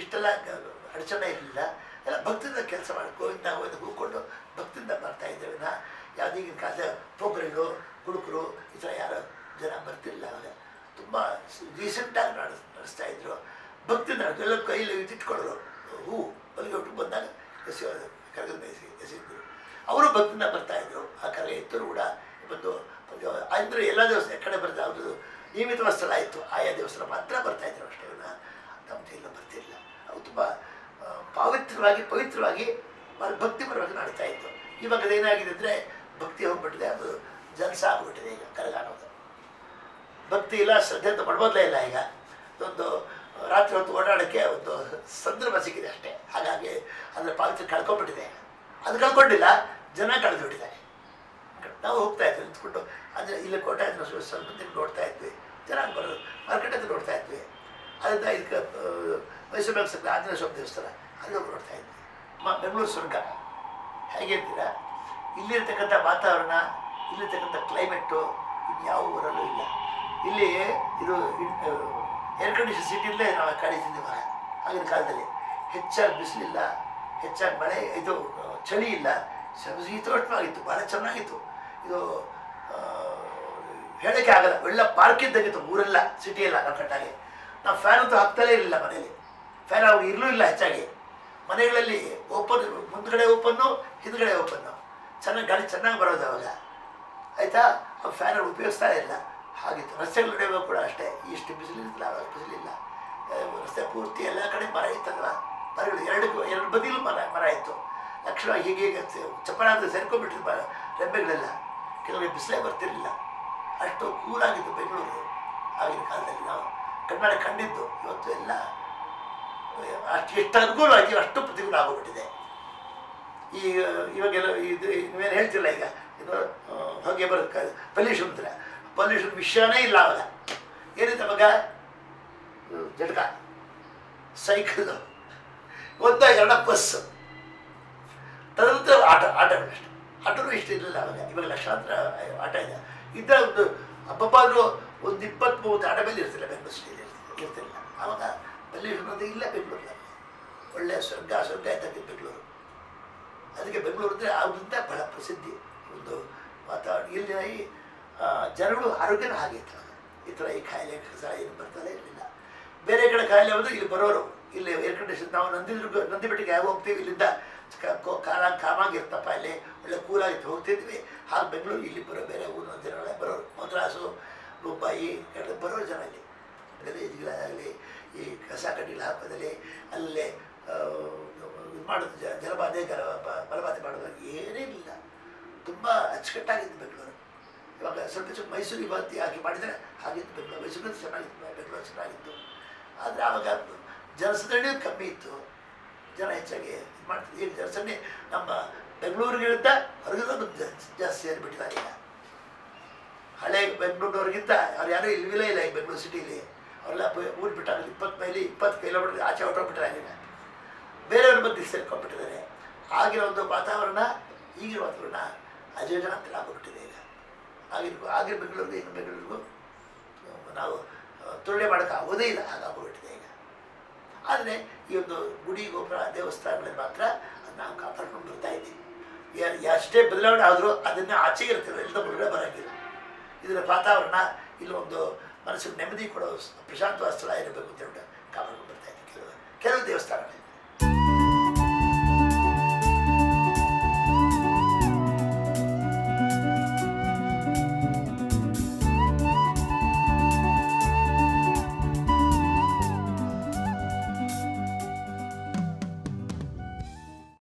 ಇಷ್ಟೆಲ್ಲ ಅಡಚಣೆ ಇರಲಿಲ್ಲ. ಎಲ್ಲ ಭಕ್ತಿಯಿಂದ ಕೆಲಸ ಮಾಡಿ ಗೋವಿಂದ ಹೋಗಿ ಹೂಕೊಂಡು ಭಕ್ತಿಯಿಂದ ಬರ್ತಾ ಇದ್ದೇವೆ. ನಾ ಯಾವುದೇ ಈಗಿನ ಕಾಲದ ಪೋಕರಿಗಳು ಕುಡುಕರು ಈ ಥರ ಯಾರು ಜನ ಬರ್ತಿಲ್ಲ. ಅವಾಗ ತುಂಬ ರೀಸೆಂಟಾಗಿ ನಡೆಸ್ ನಡೆಸ್ತಾ ಇದ್ರು. ಭಕ್ತಿಯಿಂದ ಎಲ್ಲ ಕೈಯಲ್ಲಿ ಇಟ್ಟಿಟ್ಕೊಳ್ಳೋರು ಹೂ, ಅಲ್ಲಿಗೆ ಒಟ್ಟು ಬಂದಾಗ ಎಸೆಯೋದು ಕರಗದ ಎಸಿ ಎಸೆ ಎಸೆಯಿದ್ರು ಅವರು ಭಕ್ತಿಯಿಂದ ಬರ್ತಾ ಇದ್ರು. ಆ ಕರೆ ಎತ್ತರು ಕೂಡ ಬಂದು ಅಂದರೆ ಎಲ್ಲ ದೇವಸ್ಥಾನ ಕಡೆ ಬರ್ತಾ ಅವ್ರದ್ದು ನಿಯಮಿತವಾದ ಸ್ಥಳ ಇತ್ತು. ಆಯಾ ದೇವಸ್ಥಾನ ಮಾತ್ರ ಬರ್ತಾ ಇದ್ರು ಅಷ್ಟೇ. ನಮ್ಮ ಎಲ್ಲ ಬರ್ತಿರಲಿಲ್ಲ. ಅವು ತುಂಬ ಪಾವಿತ್ರವಾಗಿ, ಪವಿತ್ರವಾಗಿ ಭಕ್ತಿ ಭಕ್ತಿಪರವಾಗಿ ನಡೀತಾ ಇತ್ತು. ಇವಾಗ ಅದೇನಾಗಿದೆ ಅಂದರೆ ಭಕ್ತಿ ಹೋಗ್ಬಿಟ್ಟಿದೆ, ಅದು ಜಲಸ ಆಗ್ಬಿಟ್ಟಿದೆ ಈಗ ಕರಗಾಣೋದು ಭಕ್ತಿ ಇಲ್ಲ, ಶ್ರದ್ಧೆ ಅಂತ ಪಡ್ಬೋದಲೇ ಇಲ್ಲ ಈಗ. ಒಂದು ರಾತ್ರಿ ಹೊತ್ತು ಓಡಾಡೋಕ್ಕೆ ಒಂದು ಸಂದರ್ಭ ಸಿಕ್ಕಿದೆ ಅಷ್ಟೇ. ಹಾಗಾಗಿ ಅದರ ಪಾವಿತ್ರ ಕಳ್ಕೊಂಡ್ಬಿಟ್ಟಿದೆ ಅದು ಕಳ್ಕೊಂಡಿಲ್ಲ, ಜನ ಕಳೆದು ಬಿಟ್ಟಿದ್ದಾರೆ. ನಾವು ಹೋಗ್ತಾ ಇದ್ವಿ ನಿಂತ್ಕೊಂಡು. ಅಂದರೆ ಇಲ್ಲಿ ಕೋಟೆ ಸ್ವಲ್ಪ ನೋಡ್ತಾ ಇದ್ವಿ. ಜನ ಬರೋದು, ಮಾರ್ಕೆಟ್ ಅಂತ ನೋಡ್ತಾ ಇದ್ವಿ. ಅದರಿಂದ ಇದಕ್ಕೆ ಮೈಸೂರು ಸರ್ಕಲ್ ಆಂಜನೇಯ ಸ್ವಾಮಿ ದೇವಸ್ಥಾನ. ಅಲ್ಲಿ ಹೋಗಿ ನೋಡ್ತಾ ಮ, ಬೆಂಗಳೂರು ಸ್ವರ್ಗ. ಹೇಗೆ ಅಂತೀರಾ? ಇಲ್ಲಿರ್ತಕ್ಕಂಥ ವಾತಾವರಣ, ಇಲ್ಲಿರ್ತಕ್ಕಂಥ ಕ್ಲೈಮೇಟು ಇನ್ಯಾವ ಊರಲ್ಲೂ ಇಲ್ಲ. ಇಲ್ಲಿ ಇದು ಏರ್ ಕಂಡೀಷನ್ ಸಿಟಿಲ್ಲೇ ನಾವು ಕಾಡಿಸಿದ್ದೆ ಮರ ಆಗಿನ ಕಾಲದಲ್ಲಿ. ಹೆಚ್ಚಾಗಿ ಬಿಸಿಲಿಲ್ಲ, ಹೆಚ್ಚಾಗಿ ಮಳೆ, ಇದು, ಚಳಿ ಇಲ್ಲ. ಶೀತೋಷ್ಣವಾಗಿತ್ತು ಭಾಳ ಚೆನ್ನಾಗಿತ್ತು. ಇದು ಹೇಳೋಕ್ಕೆ ಆಗಲ್ಲ. ಒಳ್ಳೆ ಪಾರ್ಕ್ ಇದ್ದಾಗಿತ್ತು, ಊರೆಲ್ಲ ಸಿಟಿಯೆಲ್ಲ ಕಟ್ಟಾಗೆ ನಾವು ಫ್ಯಾನ್ ಅಂತೂ ಹಾಕ್ತಲೇ ಇರಲಿಲ್ಲ ಮನೇಲಿ ಫ್ಯಾನ್ ಅವಾಗ ಇರಲೂ ಇಲ್ಲ ಹೆಚ್ಚಾಗಿ. ಮನೆಗಳಲ್ಲಿ ಓಪನ್, ಮುಂದ್ಗಡೆ ಓಪನ್ನು, ಹಿಂದ್ಗಡೆ ಓಪನ್ನು. ಚೆನ್ನಾಗಿ ಗಾಳಿ ಚೆನ್ನಾಗಿ ಬರೋದು ಅವಾಗ. ಆಯಿತಾ? ಆ ಫ್ಯಾನ್ ಉಪಯೋಗಿಸ್ತಾ ಇಲ್ಲ. ಹಾಗಿತ್ತು. ರಸ್ತೆಗಳು ನಡೆಯುವಾಗ ಕೂಡ ಅಷ್ಟೇ. ಇಷ್ಟು ಬಿಸಿಲಿಲ್ಲ ಅವಾಗ ಬಿಸಿಲಿಲ್ಲ. ರಸ್ತೆ ಪೂರ್ತಿ ಎಲ್ಲ ಕಡೆ ಮರ ಇತ್ತಲ್ಲ ಮರಗಳು ಎರಡು ಎರಡು ಬದಿಲು ಮರ ಮರ ಇತ್ತು. ಲಕ್ಷಣ ಹೀಗೆ ಅಂತ ಸೇರ್ಕೊಂಡ್ಬಿಟ್ಟಿದ್ದು ಮರ, ರೆಂಬೆಗಳೆಲ್ಲ. ಕೆಲವೇ ಬಿಸಿಲೇ ಬರ್ತಿರಲಿಲ್ಲ. ಅಷ್ಟು ಕೂಲಾಗಿತ್ತು ಬೆಂಗಳೂರು ಆಗಿನ ಕಾಲದಲ್ಲಿ ನಾವು. ಕನ್ನಡ ಕಂಡಿದ್ದು ಇವತ್ತು ಎಲ್ಲ ಅಷ್ಟು ಎಷ್ಟು ಅನುಕೂಲವಾಗಿ ಅಷ್ಟು ಪ್ರತಿಕೂಲ ಆಗೋಗ್ಬಿಟ್ಟಿದೆ. ಈಗ ಇವಾಗೆಲ್ಲ ಇದು, ನೀವೇನು ಹೇಳ್ತಿಲ್ಲ ಈಗ, ಇದು ಹೊಗೆ ಬರುತ್ತೆ, ಪೊಲ್ಯೂಷನ್ ಅಂತಾರೆ ಪೊಲ್ಯೂಷನ್ ವಿಷಯನೇ ಇಲ್ಲ ಅವಾಗ. ಏನಿದೆ ಅವಾಗ ಜಟಕ. ಸೈಕಲ್ಲು ಒಂದ ಎರಡ ಬಸ್. ತದನಂತರ ಆಟ ಆಟಗಳಷ್ಟು ಆಟನೂ ಇಷ್ಟು ಇರಲಿಲ್ಲ ಅವಾಗ. ಇವಾಗ ಲಕ್ಷಾಂತರ ಆಟ ಇದೆ. ಇದ್ದ ಒಂದು ಅಂದರೂ ಒಂದು ಇಪ್ಪತ್ತ್ಮೂವತ್ತು ಆಟ ಮೇಲೆ ಇರ್ತಿಲ್ಲ, ಬೆಂಗಳೂರು ಇರ್ತಿರಲಿಲ್ಲ ಆವಾಗ ಪೊಲ್ಯೂಷನ್ ಒಂದು ಇಲ್ಲ ಬೆಂಗಳೂರಲ್ಲಿ ಒಳ್ಳೆಯ ಸ್ವರ್ಗ ಸ್ವರ್ಗ ಇದ್ದಂತೆ ಬೆಂಗಳೂರು. ಅದಕ್ಕೆ ಬೆಂಗಳೂರು ಅಂದರೆ ಆದ್ದರಿಂದ ಬಹಳ ಪ್ರಸಿದ್ಧಿ. ಒಂದು ವಾತಾವರಣ. ಇಲ್ಲಿ ಈ, ಜನಗಳು ಆರೋಗ್ಯನೂ ಹಾಗೆ ಇತ್ತು ಆಗ. ಈ ಥರ ಈ ಕಾಯಿಲೆ ಏನು ಬರ್ತಾರೆ ಇರಲಿಲ್ಲ ಬೇರೆ ಕಡೆ ಕಾಯಿಲೆ ಬಂದರೆ ಇಲ್ಲಿ ಬರೋರು. ಇಲ್ಲಿ ಏರ್ ಕಂಡೀಷನ್ ನಾವು ನಂದಿದುರ್ಗ ನಂದಿ ಬೆಟ್ಟಿಗೆ ಯಾವ ಹೋಗ್ತೀವಿ ಇಲ್ಲಿಂದ ಕಾಲ ಕಾಮಾಗಿರ್ತಪ್ಪ ಇಲ್ಲಿ. ಒಳ್ಳೆ ಕೂಲಾಗಿತ್ತು ಹೋಗ್ತಿದ್ವಿ ಹಾಗೆ ಬೆಂಗಳೂರು ಇಲ್ಲಿ ಬರೋ ಬೇರೆ ಊರು ಜನಗಳೇ ಬರೋರು. ಮದ್ರಾಸು ಮುಂಬಾಯಿ ಕಡೆ ಬರೋರು ಜನ ಇಲ್ಲಿ. ಗಲೀಜುಗಳಾಗಲಿ ಈ ಕಸ ಕಡ್ಡಿಲಿ ಹಾಕೋದಲ್ಲಿ ಅಲ್ಲೇ ಇದು ಮಾಡೋದು, ಜ ಜಲಬಾಧೆ ಗಲ ಬ- ಬಲಬಾಧೆ ಮಾಡೋದು ಏನೇ ಇಲ್ಲ ತುಂಬ ಅಚ್ಚುಕಟ್ಟಾಗಿತ್ತು ಬೆಂಗಳೂರು. ಇವಾಗ ಸ್ವಲ್ಪ ಸ್ವಲ್ಪ ಮೈಸೂರಿಗೆ ಬಂದು ಹಾಕಿ ಮಾಡಿದರೆ ಹಾಗಿತ್ತು ಬೆಂಗಳೂರು. ಮೈಸೂರು ಚೆನ್ನಾಗಿತ್ತು ಬೆಂಗಳೂರು ಚೆನ್ನಾಗಿತ್ತು. ಆದರೆ ಆವಾಗ ಜನಸಂದಣಿ ಕಮ್ಮಿ ಇತ್ತು. ಜನ ಹೆಚ್ಚಾಗಿ ಇದು ಮಾಡ್ತಿದ್ವಿ ಈಗ ಜನಸಂದಣಿ ನಮ್ಮ ಬೆಂಗಳೂರಿಗಿಂತ ಹೊರಗಿನ ಜಾಸ್ತಿ ಸೇರಿಬಿಟ್ಟಿದ್ದಾರೆ ಈಗ. ಹಳೆ ಬೆಂಗಳೂರಿನವ್ರಿಗಿಂತ ಅವ್ರು ಯಾರೂ ಇಲ್ವಿಲ್ಲ ಇಲ್ಲ ಈಗ ಬೆಂಗಳೂರು ಸಿಟಿಲಿ ಅವರೆಲ್ಲ ಊರು ಬಿಟ್ಟಾಗಲಿ ಇಪ್ಪತ್ತು ಮೈಲಿ ಇಪ್ಪತ್ತು ಕಿಲೋಮೀಟರ್ ಆಚೆ ಹೊರಟೋಗ್ಬಿಟ್ಟಾರೆ ಆಗಿದೆ ಬೇರೆಯವ್ರ ಮಧ್ಯೆ ಸೇರ್ಕೊಂಡ್ಬಿಟ್ಟಿದ್ದಾರೆ ಆಗಿರೋ ಒಂದು ವಾತಾವರಣ, ಈಗಿರೋ ವಾತಾವರಣ ಲಾಭ ಆಗ್ಬಿಟ್ಟಿದೆ ಈಗ. ಆಗಿನ ಆಗಿನ ಬೆಂಗಳೂರಿಗೆ ಇನ್ನು ಬೆಂಗಳೂರಿಗೂ ನಾವು ತುಲನೆ ಮಾಡೋಕ್ಕೆ ಆಗೋದೇ ಇಲ್ಲ. ಹಾಗಾಗ್ಬಿಟ್ಟಿದೆ ಈಗ. ಆದರೆ ಈ ಒಂದು ಗುಡಿ ಗೋಪುರ ದೇವಸ್ಥಾನಗಳಲ್ಲಿ ಮಾತ್ರ ನಾವು ಕಾಪಾಡ್ಕೊಂಡು ಬರ್ತಾ ಇದ್ದೀವಿ. ಎಷ್ಟೇ ಬದಲಾವಣೆ ಆದರೂ ಅದನ್ನು ಆಚೆಗೆ ಇರ್ತೀವಿ ಎಲ್ಲ ಹೊರಗಡೆ ಬರೋಂಗಿಲ್ಲ. ಇದರ ವಾತಾವರಣ ಇಲ್ಲಿ ಒಂದು ಮನಸ್ಸಿಗೆ ನೆಮ್ಮದಿ ಕೊಡೋ ಸ್- ಪ್ರಶಾಂತವಾದ ಸ್ಥಳ ಇರಬೇಕು ಅಂತ ಹೇಳ್ಬಿಟ್ಟು ಕಾಪಾಡ್ಕೊಂಡು ಬರ್ತಾ ಇದ್ದೀವಿ ಕೆಲವು ಕೆಲವು ದೇವಸ್ಥಾನಗಳಲ್ಲಿ